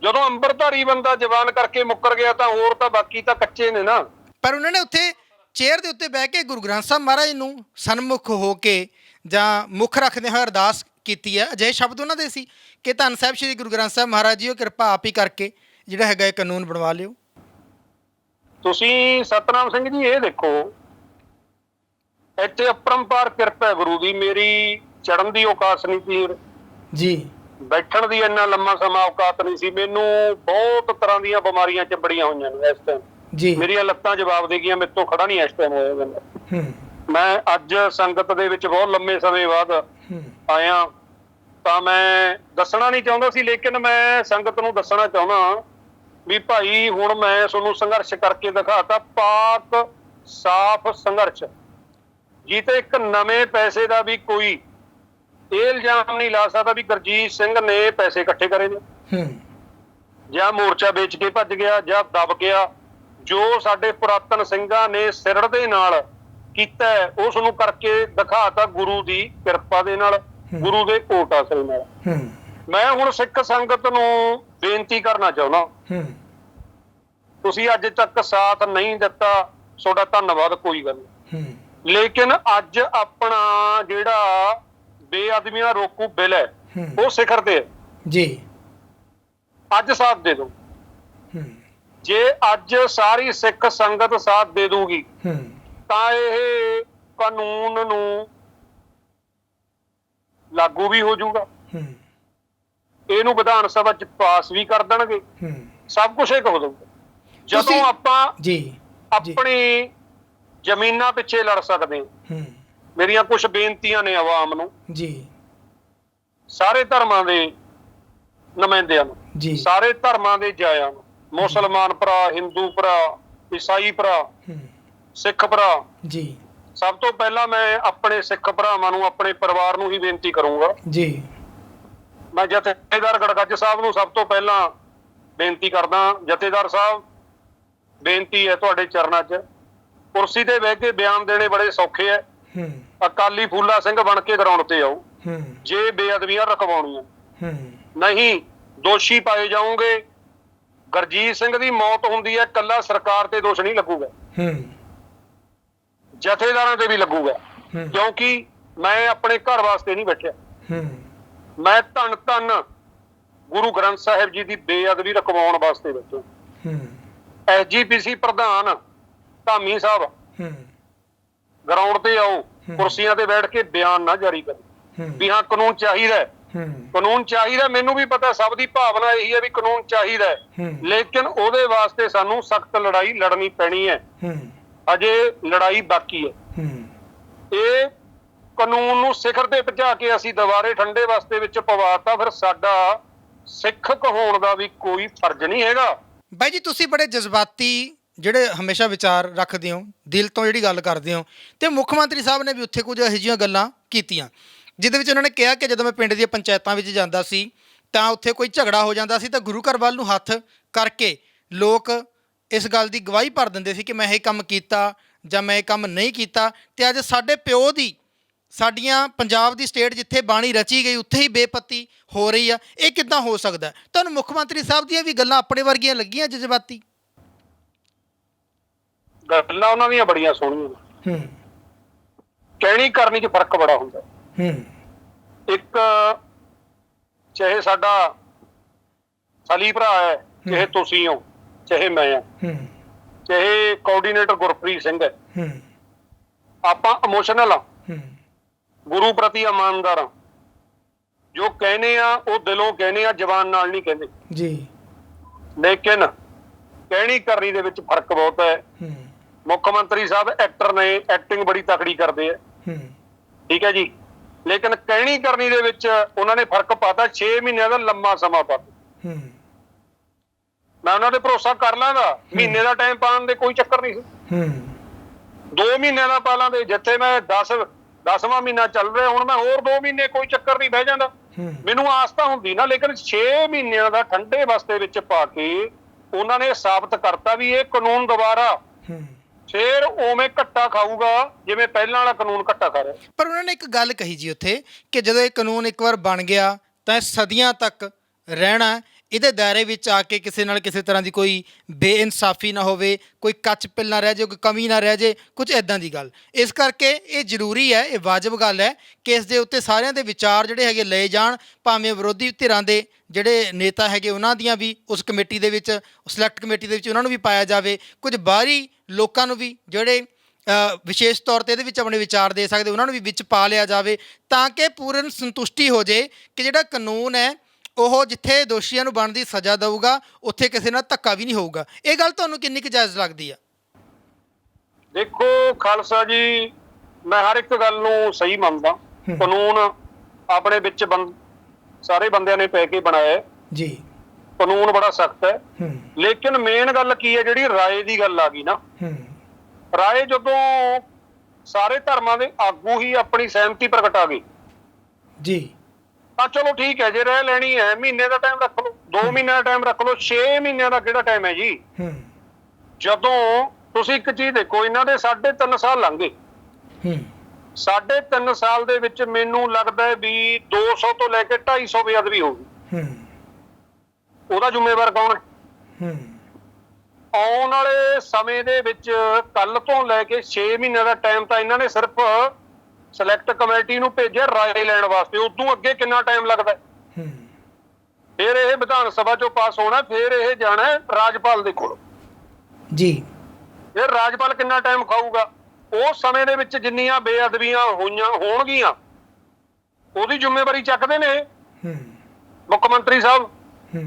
ਜਦੋਂ ਅੰਬਰਧਾਰੀ ਬੰਦਾ ਜਵਾਨ ਕਰਕੇ ਮੁੱਕਰ ਗਿਆ ਤਾਂ ਹੋਰ ਤਾਂ ਬਾਕੀ ਤਾਂ ਕੱਚੇ ਨੇ ਨਾ। ਪਰ ਉਹਨਾਂ ਨੇ ਉੱਥੇ ਚੇਅਰ ਦੇ ਉੱਤੇ ਬਹਿ ਕੇ ਗੁਰੂ ਗ੍ਰੰਥ ਸਾਹਿਬ ਮਹਾਰਾਜ ਨੂੰ ਸਨਮੁਖ ਹੋ ਕੇ ਜਾਂ ਮੁੱਖ ਰੱਖਦੇ ਹੋਏ ਅਰਦਾਸ ਕੀਤੀ ਹੈ। ਅਜਿਹੇ ਸ਼ਬਦ ਉਹਨਾਂ ਦੇ ਸੀ ਕਿ ਧੰਨ ਸਾਹਿਬ ਸ੍ਰੀ ਗੁਰੂ ਗ੍ਰੰਥ ਸਾਹਿਬ ਮਹਾਰਾਜ ਜੀ ਉਹ ਕਿਰਪਾ ਆਪ ਹੀ ਕਰਕੇ ਜਿਹੜਾ ਹੈਗਾ ਇਹ ਕਾਨੂੰਨ ਬਣਵਾ ਲਿਓ। ਤੁਸੀਂ ਸਤਨਾਮ ਸਿੰਘ ਜੀ ਇਹ ਦੇਖੋ ਇੱਥੇ ਅਪਰੰਪਾਰ ਕਿਰਪਾ ਗੁਰੂ ਦੀ। ਮੇਰੀ ਚੜਨ ਦੀ ਔਕਾਤ ਨਹੀਂ ਤੀਰ ਜੀ। ਬੈਠਣ ਦੀ ਇੰਨਾ ਲੰਮਾ ਸਮਾਂ ਔਕਾਤ ਨਹੀਂ ਸੀ। ਮੈਨੂੰ ਬਹੁਤ ਤਰ੍ਹਾਂ ਦੀਆਂ ਬਿਮਾਰੀਆਂ ਚਿੰਬੜੀਆਂ ਹੋਈਆਂ ਨੇ ਇਸ ਟਾਈਮ ਜੀ। ਮੇਰੀਆਂ ਲੱਤਾਂ ਜਵਾਬ ਦੇ ਗਈਆਂ ਮੇਰੇ ਤੋਂ ਖੜਾ ਨਹੀਂ ਇਸ ਟਾਈਮ ਹੋਇਆ ਮੈਨੂੰ। ਹੂੰ। ਮੈਂ ਅੱਜ ਸੰਗਤ ਦੇ ਵਿੱਚ ਬਹੁਤ ਲੰਮੇ ਸਮੇਂ ਬਾਅਦ ਆਇਆ। ਤਾਂ ਮੈਂ ਦੱਸਣਾ ਨਹੀਂ ਚਾਹੁੰਦਾ ਸੀ ਲੇਕਿਨ ਮੈਂ ਸੰਗਤ ਨੂੰ ਦੱਸਣਾ ਚਾਹੁੰਦਾ ਵੀ ਭਾਈ ਹੁਣ ਮੈਂ ਤੁਹਾਨੂੰ ਸੰਘਰਸ਼ ਕਰਕੇ ਦਿਖਾਤਾ ਪਾਕ ਸਾਫ਼ ਸੰਘਰਸ਼। ਜਿੱਤੇ ਇੱਕ ਨਵੇਂ ਪੈਸੇ ਦਾ ਵੀ ਕੋਈ ਇਹ ਇਲਜ਼ਾਮ ਨਹੀਂ ਲਾ ਸਕਦਾ ਵੀ ਗੁਰਜੀਤ ਸਿੰਘ ਨੇ ਪੈਸੇ ਇਕੱਠੇ ਕਰੇ ਨੇ। ਹੂੰ। ਜਾਂ ਮੋਰਚਾ ਵੇਚ ਕੇ ਭੱਜ ਗਿਆ ਜਾਂ ਦਬ ਗਿਆ। ਜੋ ਸਾਡੇ ਪੁਰਾਤਨ ਸਿੰਘਾਂ ਨੇ ਸਿਰੜ ਦੇ ਨਾਲ ਕੀਤਾ ਉਸ ਨੂੰ ਕਰਕੇ ਦਿਖਾਤਾ ਗੁਰੂ ਦੀ ਕਿਰਪਾ ਦੇ ਨਾਲ ਗੁਰੂ ਦੇ ਓਟ ਆਸਰੇ ਨਾਲ। ਮੈਂ ਹੁਣ ਸਿੱਖ ਸੰਗਤ ਨੂੰ ਬੇਨਤੀ ਕਰਨਾ ਚਾਹੁੰਦਾ। ਤੁਸੀਂ ਅੱਜ ਤੱਕ ਸਾਥ ਨਹੀਂ ਦਿੱਤਾ ਤੁਹਾਡਾ ਧੰਨਵਾਦ ਕੋਈ ਗੱਲ ਨਹੀਂ। ਲੇਕਿਨ ਅੱਜ ਆਪਣਾ ਜਿਹੜਾ ਬੇਅਦਮੀਆਂ ਰੋਕੂ ਬਿੱਲ ਹੈ। ਉਹ ਸਿਖਰ ਤੇ ਹੈ। ਜੀ। ਅੱਜ ਸਾਥ ਦੇ ਹੂੰ। ਜੇ ਅੱਜ ਸਾਰੀ ਸਿੱਖ ਸੰਗਤ ਸਾਥ ਦੇ ਦੂਗੀ ਤਾਂ ਇਹ ਕਾਨੂੰਨ ਨੂੰ ਲਾਗੂ ਵੀ ਹੋ ਜਾਊਗਾ। ਇਹਨੂੰ ਵਿਧਾਨ ਸਭਾ ਚ ਪਾਸ ਵੀ ਕਰ ਦੇਣਗੇ। ਸਭ ਕੁਝ ਇੱਕ ਹੋ ਜਾਊਗਾ ਜਦੋਂ ਆਪਾਂ ਜੀ। ਆਪਣੀ ਜ਼ਮੀਨਾਂ ਪਿੱਛੇ ਲੜ ਸਕਦੇ ਹੂੰ। ਮੇਰੀਆਂ ਕੁਝ ਬੇਨਤੀਆਂ ਨੇ ਆਵਾਮ ਨੂੰ। ਜੀ। ਸਾਰੇ ਧਰਮਾਂ ਦੇ ਨੁਮਾਇੰਦਿਆਂ ਨੂੰ ਜੀ। ਸਾਰੇ ਧਰਮਾਂ ਦੇ ਜਾਇਆਂ ਨੂੰ ਮੁਸਲਮਾਨ ਭਰਾ ਹਿੰਦੂ ਭਰਾ ਈਸਾਈ ਭਰਾ ਸਿੱਖ ਭਰਾ। ਜੀ। ਸਭ ਤੋਂ ਪਹਿਲਾਂ ਮੈਂ ਆਪਣੇ ਸਿੱਖ ਭਰਾਵਾਂ ਨੂੰ ਆਪਣੇ ਪਰਿਵਾਰ ਨੂੰ ਹੀ ਬੇਨਤੀ ਕਰੂੰਗਾ। ਜੀ। ਮੈਂ ਜਥੇਦਾਰ ਗੜਗੱਜ ਸਾਹਿਬ ਨੂੰ ਸਭ ਤੋਂ ਪਹਿਲਾਂ ਬੇਨਤੀ ਕਰਦਾ ਜਥੇਦਾਰ ਸਾਹਿਬ ਬੇਨਤੀ ਹੈ ਤੁਹਾਡੇ ਚਰਨਾਂ 'ਚ। ਕੁਰਸੀ ਤੇ ਬਹਿ ਕੇ ਬਿਆਨ ਦੇਣੇ ਬੜੇ ਸੌਖੇ ਐ ਹੂੰ। ਅਕਾਲੀ ਫੂਲਾ ਸਿੰਘ ਬਣ ਕੇ ਗਰਾਊਂਡ ਤੇ ਆਓ। ਹੂੰ। ਜੇ ਬੇਅਦਬੀਆਂ ਰਕਵਾਉਣੀਆਂ। ਹੂੰ। ਨਹੀਂ ਦੋਸ਼ੀ ਪਾਏ ਜਾਓਗੇ। ਗਰਜੀਤ ਸਿੰਘ ਦੀ ਮੌਤ ਹੁੰਦੀ ਹੈ ਕੱਲਾ ਸਰਕਾਰ ਤੇ ਦੋਸ਼ ਨਹੀਂ ਲੱਗੂਗਾ। ਹੂੰ। ਜਥੇਦਾਰਾਂ ਤੇ ਵੀ ਲੱਗੂਗਾ। ਕਿਉਂਕਿ ਮੈਂ ਆਪਣੇ ਘਰ ਵਾਸਤੇ ਨਹੀਂ ਬੈਠਿਆ। ਹੂੰ। ਮੈਂ ਧੰਨ ਧੰਨ ਗੁਰੂ ਗ੍ਰੰਥ ਸਾਹਿਬ ਜੀ ਦੀ ਬੇਅਦਬੀ ਰਕਵਾਉਣ ਵਾਸਤੇ ਬੈਠਾ। ਹੂੰ। ਐਸਜੀਪੀਸੀ ਪ੍ਰਧਾਨ ਧਾਮੀ ਸਾਹਿਬ। ਹੂੰ। ਗਰਾਊਂਡ ਤੇ ਆਓ ਕੁਰਸੀਆਂ ਤੇ ਬੈਠ ਕੇ ਬਿਆਨ ਨਾ ਜਾਰੀ ਕਰੋ। ਵੀ ਹਾਂ ਕਾਨੂੰਨ ਚਾਹੀਦਾ ਕਾਨੂੰਨ ਚਾਹੀਦਾ ਮੈਨੂੰ ਵੀ ਪਤਾ ਸਭ ਦੀ ਭਾਵਨਾ ਇਹੀ ਹੈ ਵੀ ਕਾਨੂੰਨ ਚਾਹੀਦਾ ਲੇਕਿਨ ਉਹਦੇ ਵਾਸਤੇ ਸਾਨੂੰ ਸਖਤ ਲੜਾਈ ਲੜਨੀ ਪੈਣੀ ਹੈ। ਅਜੇ ਲੜਾਈ ਬਾਕੀ ਹੈ। ਇਹ ਕਾਨੂੰਨ ਨੂੰ ਸਿਖਰ ਤੇ ਪਹੁੰਚਾ ਕੇ ਅਸੀਂ ਦੁਬਾਰੇ ਠੰਡੇ ਵਾਸਤੇ ਵਿੱਚ ਪਵਾਤਾ ਫਿਰ ਸਾਡਾ ਸਿੱਖ ਕਹਾਉਣ ਦਾ ਵੀ ਕੋਈ ਫਰਜ਼ ਨਹੀਂ ਹੈਗਾ। ਬਾਈ ਜੀ ਤੁਸੀਂ ਬੜੇ ਜਜ਼ਬਾਤੀ ਜਿਹੜੇ ਹਮੇਸ਼ਾ ਵਿਚਾਰ ਰੱਖਦੇ ਹੋ, ਦਿਲ ਤੋਂ ਜਿਹੜੀ ਗੱਲ ਕਰਦੇ ਹੋ, ਤੇ ਮੁੱਖ ਮੰਤਰੀ ਸਾਹਿਬ ਨੇ ਵੀ ਉੱਥੇ ਕੁਝ ਇਹੋ ਜਿਹੀਆਂ ਗੱਲਾਂ ਕੀਤੀਆਂ, ਜਿਹਦੇ ਵਿੱਚ ਉਹਨਾਂ ਨੇ ਕਿਹਾ ਕਿ ਜਦੋਂ ਮੈਂ ਪਿੰਡ ਦੀਆਂ ਪੰਚਾਇਤਾਂ ਵਿੱਚ ਜਾਂਦਾ ਸੀ, ਤਾਂ ਉੱਥੇ ਕੋਈ ਝਗੜਾ ਹੋ ਜਾਂਦਾ ਸੀ ਤਾਂ ਗੁਰੂ ਘਰ ਵੱਲ ਨੂੰ ਹੱਥ ਕਰਕੇ ਲੋਕ ਇਸ ਗੱਲ ਦੀ ਗਵਾਹੀ ਭਰ ਦਿੰਦੇ ਸੀ ਕਿ ਮੈਂ ਇਹ ਕੰਮ ਕੀਤਾ ਜਾਂ ਮੈਂ ਇਹ ਕੰਮ ਨਹੀਂ ਕੀਤਾ, ਤੇ ਅੱਜ ਸਾਡੇ ਪਿਓ ਦੀ, ਸਾਡੀਆਂ ਪੰਜਾਬ ਦੀ ਸਟੇਟ ਜਿੱਥੇ ਬਾਣੀ ਰਚੀ ਗਈ, ਉੱਥੇ ਹੀ ਬੇਪੱਤੀ ਹੋ ਰਹੀ ਆ, ਇਹ ਕਿੱਦਾਂ ਹੋ ਸਕਦਾ? ਤੁਹਾਨੂੰ ਮੁੱਖ ਮੰਤਰੀ ਸਾਹਿਬ ਦੀਆਂ ਵੀ ਗੱਲਾਂ ਆਪਣੇ ਵਰਗੀਆਂ ਲੱਗੀਆਂ ਜਜ਼ਬਾਤੀ? ਗੱਲਾਂ ਉਹਨਾਂ ਦੀਆਂ ਬੜੀਆਂ ਸੋਹਣੀਆਂ ਹੂੰ। ਕਹਿਣੀ ਕਰਨੀ 'ਚ ਫ਼ਰਕ ਬੜਾ ਹੁੰਦਾ। ਹੂੰ। ਇੱਕ ਚਾਹੇ ਸਾਡਾ ਸਲੀ ਭਰਾ ਹੈ ਚਾਹੇ ਤੁਸੀਂ ਹੋ ਚਾਹੇ ਮੈਂ ਹਾਂ। ਹੂੰ। ਚਾਹੇ ਕੋਆਰਡੀਨੇਟਰ ਗੁਰਪ੍ਰੀਤ ਸਿੰਘ ਹੈ। ਹੂੰ। ਆਪਾਂ ਇਮੋਸ਼ਨਲ ਆ ਹੂੰ। ਗੁਰੂ ਪ੍ਰਤੀ ਇਮਾਨਦਾਰ ਆ ਜੋ ਕਹਿੰਦੇ ਆ ਉਹ ਦਿਲੋਂ ਕਹਿੰਦੇ ਆ ਜ਼ਬਾਨ ਨਾਲ ਨਹੀਂ ਕਹਿੰਦੇ। ਜੀ। ਲੇਕਿਨ ਕਹਿਣੀ ਕਰਨੀ ਦੇ ਵਿੱਚ ਫ਼ਰਕ ਬਹੁਤ ਹੈ। ਹੂੰ। ਮੁੱਖ ਮੰਤਰੀ ਸਾਹਿਬ ਐਕਟਰ ਨੇ ਐਕਟਿੰਗ ਬੜੀ ਤਕੜੀ ਕਰਦੇ ਆ। ਹੂੰ। ਠੀਕ ਹੈ ਜੀ। ਲੇਕਿਨ ਕਹਿਣੀ ਕਰਨੀ ਦੇ ਵਿੱਚ ਉਹਨਾਂ ਨੇ ਫ਼ਰਕ ਪਾਤਾ 6 ਮਹੀਨਿਆਂ ਦਾ ਲੰਮਾ ਸਮਾਂ ਪਾਤਾ ਹੂੰ। ਮੈਂ ਉਹਨਾਂ ਤੇ ਭਰੋਸਾ ਕਰ ਲਾਂਗਾ। ਮਹੀਨੇ ਦਾ ਟਾਈਮ ਪਾਉਣ ਦੇ ਕੋਈ ਚੱਕਰ ਨਹੀਂ ਸੀ। ਹੂੰ। 2 ਮਹੀਨਿਆਂ ਦਾ ਪਾ ਲਾਂਦੇ ਜਿੱਥੇ ਮੈਂ 10 10ਵਾਂ ਮਹੀਨਾ ਚੱਲ ਰਿਹਾ ਹੁਣ ਮੈਂ ਹੋਰ 2 ਮਹੀਨੇ ਕੋਈ ਚੱਕਰ ਨਹੀਂ ਬਹਿ ਜਾਂਦਾ। ਮੈਨੂੰ ਆਸ ਤਾਂ ਹੁੰਦੀ ਨਾ ਲੇਕਿਨ 6 ਮਹੀਨਿਆਂ ਦਾ ਠੰਡੇ ਵਸਤੇ ਵਿੱਚ ਪਾ ਕੇ ਉਹਨਾਂ ਨੇ ਸਾਬਤ ਕਰਤਾ ਵੀ ਇਹ ਕਾਨੂੰਨ ਦੁਬਾਰਾ ਹੂੰ। ਫੇਰ ਉਵੇਂ ਘੱਟਾ ਖਾਊਗਾ, ਜਿਵੇਂ ਪਹਿਲਾਂ ਵਾਲਾ ਕਾਨੂੰਨ ਘੱਟਾ ਖਾ ਰਿਹਾ। ਪਰ ਉਹਨਾਂ ਨੇ ਇੱਕ ਗੱਲ ਕਹੀ ਜੀ ਉੱਥੇ, ਕਿ ਜਦੋਂ ਇਹ ਕਾਨੂੰਨ ਇੱਕ ਵਾਰ ਬਣ ਗਿਆ, ਤਾਂ ਇਹ ਸਦੀਆਂ ਤੱਕ ਰਹਿਣਾ ਇਹਦੇ ਦਾਇਰੇ ਵਿੱਚ ਆ ਕੇ ਕਿਸੇ ਨਾਲ ਕਿਸੇ ਤਰ੍ਹਾਂ ਦੀ ਕੋਈ ਬੇਇਨਸਾਫੀ ਨਾ ਹੋਵੇ, ਕੋਈ ਕੱਚ ਪਿੱਲ ਨਾ ਰਹਿ ਜਾਏ, ਕੋਈ ਕਮੀ ਨਾ ਰਹਿ ਜਾਏ, ਕੁਝ ਐਦਾਂ ਦੀ ਗੱਲ। ਇਸ ਕਰਕੇ ਇਹ ਜ਼ਰੂਰੀ ਹੈ, ਇਹ ਵਾਜਬ ਗੱਲ ਹੈ ਕਿ ਇਸ ਦੇ ਉੱਤੇ ਸਾਰਿਆਂ ਦੇ ਵਿਚਾਰ ਜਿਹੜੇ ਹੈਗੇ ਲਏ ਜਾਣ, ਭਾਵੇਂ ਵਿਰੋਧੀ ਧਿਰਾਂ ਦੇ ਜਿਹੜੇ ਨੇਤਾ ਹੈਗੇ ਉਹਨਾਂ ਦੀਆਂ ਵੀ, ਉਸ ਕਮੇਟੀ ਦੇ ਵਿੱਚ ਸਿਲੈਕਟ ਕਮੇਟੀ ਦੇ ਵਿੱਚ ਉਹਨਾਂ ਨੂੰ ਵੀ ਪਾਇਆ ਜਾਵੇ। ਕੁਝ ਬਾਹਰੀ ਲੋਕਾਂ ਨੂੰ ਵੀ ਜਿਹੜੇ ਵਿਸ਼ੇਸ਼ ਤੌਰ ਤੇ ਇਹਦੇ ਵਿੱਚ ਆਪਣੇ ਵਿਚਾਰ ਦੇ ਸਕਦੇ, ਉਹਨਾਂ ਨੂੰ ਵੀ ਵਿੱਚ ਪਾ ਲਿਆ ਜਾਵੇ, ਤਾਂ ਕਿ ਪੂਰਨ ਸੰਤੁਸ਼ਟੀ ਹੋ ਜੇ ਕਿ ਜਿਹੜਾ ਕਾਨੂੰਨ ਹੈ ਉਹ ਜਿੱਥੇ ਦੋਸ਼ੀਆਂ ਨੂੰ ਬਣਦੀ ਸਜ਼ਾ ਦਊਗਾ ਉੱਥੇ ਕਿਸੇ ਨਾਲ ਧੱਕਾ ਵੀ ਨਹੀਂ ਹੋਊਗਾ। ਇਹ ਗੱਲ ਤੁਹਾਨੂੰ ਕਿੰਨੀ ਕੁ ਜਾਇਜ਼ ਲੱਗਦੀ ਆ? ਦੇਖੋ ਖਾਲਸਾ ਜੀ ਮੈਂ ਹਰ ਇੱਕ ਗੱਲ ਨੂੰ ਸਹੀ ਮੰਨਦਾ। ਕਾਨੂੰਨ ਆਪਣੇ ਵਿੱਚ ਸਾਰੇ ਬੰਦਿਆਂ ਨੇ ਪੈ ਕੇ ਬਣਾਇਆ। ਜੀ। ਕਾਨੂੰਨ ਬੜਾ ਸਖਤ ਹੈ। ਲੇਕਿਨ ਮੇਨ ਗੱਲ ਕੀ ਹੈ ਜਿਹੜੀ ਰਾਏ ਦੀ ਗੱਲ ਆ ਗਈ ਨਾ। ਰਾਏ ਜਦੋਂ ਸਾਰੇ ਧਰਮਾਂ ਦੇ ਆਗੂ ਹੀ ਆਪਣੀ ਸਹਿਮਤੀ ਪ੍ਰਗਟਾ ਗਏ। ਜੀ। ਤਾਂ ਚਲੋ ਠੀਕ ਹੈ ਜੇ ਰਹਿ ਲੈਣੀ ਹੈ ਮਹੀਨੇ ਦਾ ਟਾਈਮ ਰੱਖ ਲਓ 2 ਮਹੀਨੇ ਦਾ ਟਾਈਮ ਰੱਖ ਲਓ 6 ਮਹੀਨਿਆਂ ਦਾ ਕਿਹੜਾ ਟਾਈਮ ਹੈ ਜੀ? ਹੂੰ। ਜਦੋਂ ਤੁਸੀਂ ਇੱਕ ਚੀਜ਼ ਦੇਖੋ ਇਹਨਾਂ ਦੇ 3.5 ਸਾਲ ਲੰਘੇ ਹੂੰ। ਸਾਢੇ ਤਿੰਨ ਸਾਲ ਦੇ ਵਿੱਚ ਮੈਨੂੰ ਲੱਗਦਾ ਹੈ ਵੀ 200 ਤੋਂ ਲੈ ਕੇ 250 ਬੇਅਦਬੀ ਹੋ ਗਈ। ਹੂੰ। ਉਹਦਾ ਜ਼ਿੰਮੇਵਾਰ ਕੌਣ ਹੈ? ਹੂੰ। ਆਉਣ ਵਾਲੇ ਸਮੇਂ ਦੇ ਵਿੱਚ ਕੱਲ ਤੋਂ ਲੈ ਕੇ 6 ਮਹੀਨਿਆਂ ਦਾ ਟਾਈਮ ਤਾਂ ਇਹਨਾਂ ਨੇ ਸਿਰਫ ਸਿਲੈਕਟ ਕਮੇਟੀ ਨੂੰ ਭੇਜਿਆ ਰਾਏ ਲੈਣ ਵਾਸਤੇ। ਉਦੋਂ ਅੱਗੇ ਕਿੰਨਾ ਟਾਈਮ ਲੱਗਦਾ? ਹੈ? ਫਿਰ ਇਹ ਵਿਧਾਨ ਸਭਾ ਚੋਂ ਪਾਸ ਹੋਣਾ ਫਿਰ ਇਹ ਜਾਣਾ ਰਾਜਪਾਲ ਦੇ ਕੋਲ। ਜੀ। ਫਿਰ ਰਾਜਪਾਲ ਕਿੰਨਾ ਟਾਈਮ ਖਾਊਗਾ? ਉਸ ਸਮੇਂ ਦੇ ਵਿੱਚ ਜਿੰਨੀਆਂ ਬੇਅਦਬੀਆਂ ਹੋਈਆਂ ਹੋਣਗੀਆਂ ਉਹਦੀ ਜ਼ਿੰਮੇਵਾਰੀ ਚੱਕਦੇ ਨੇ। ਹੂੰ। ਮੁੱਖ ਮੰਤਰੀ ਸਾਹਿਬ।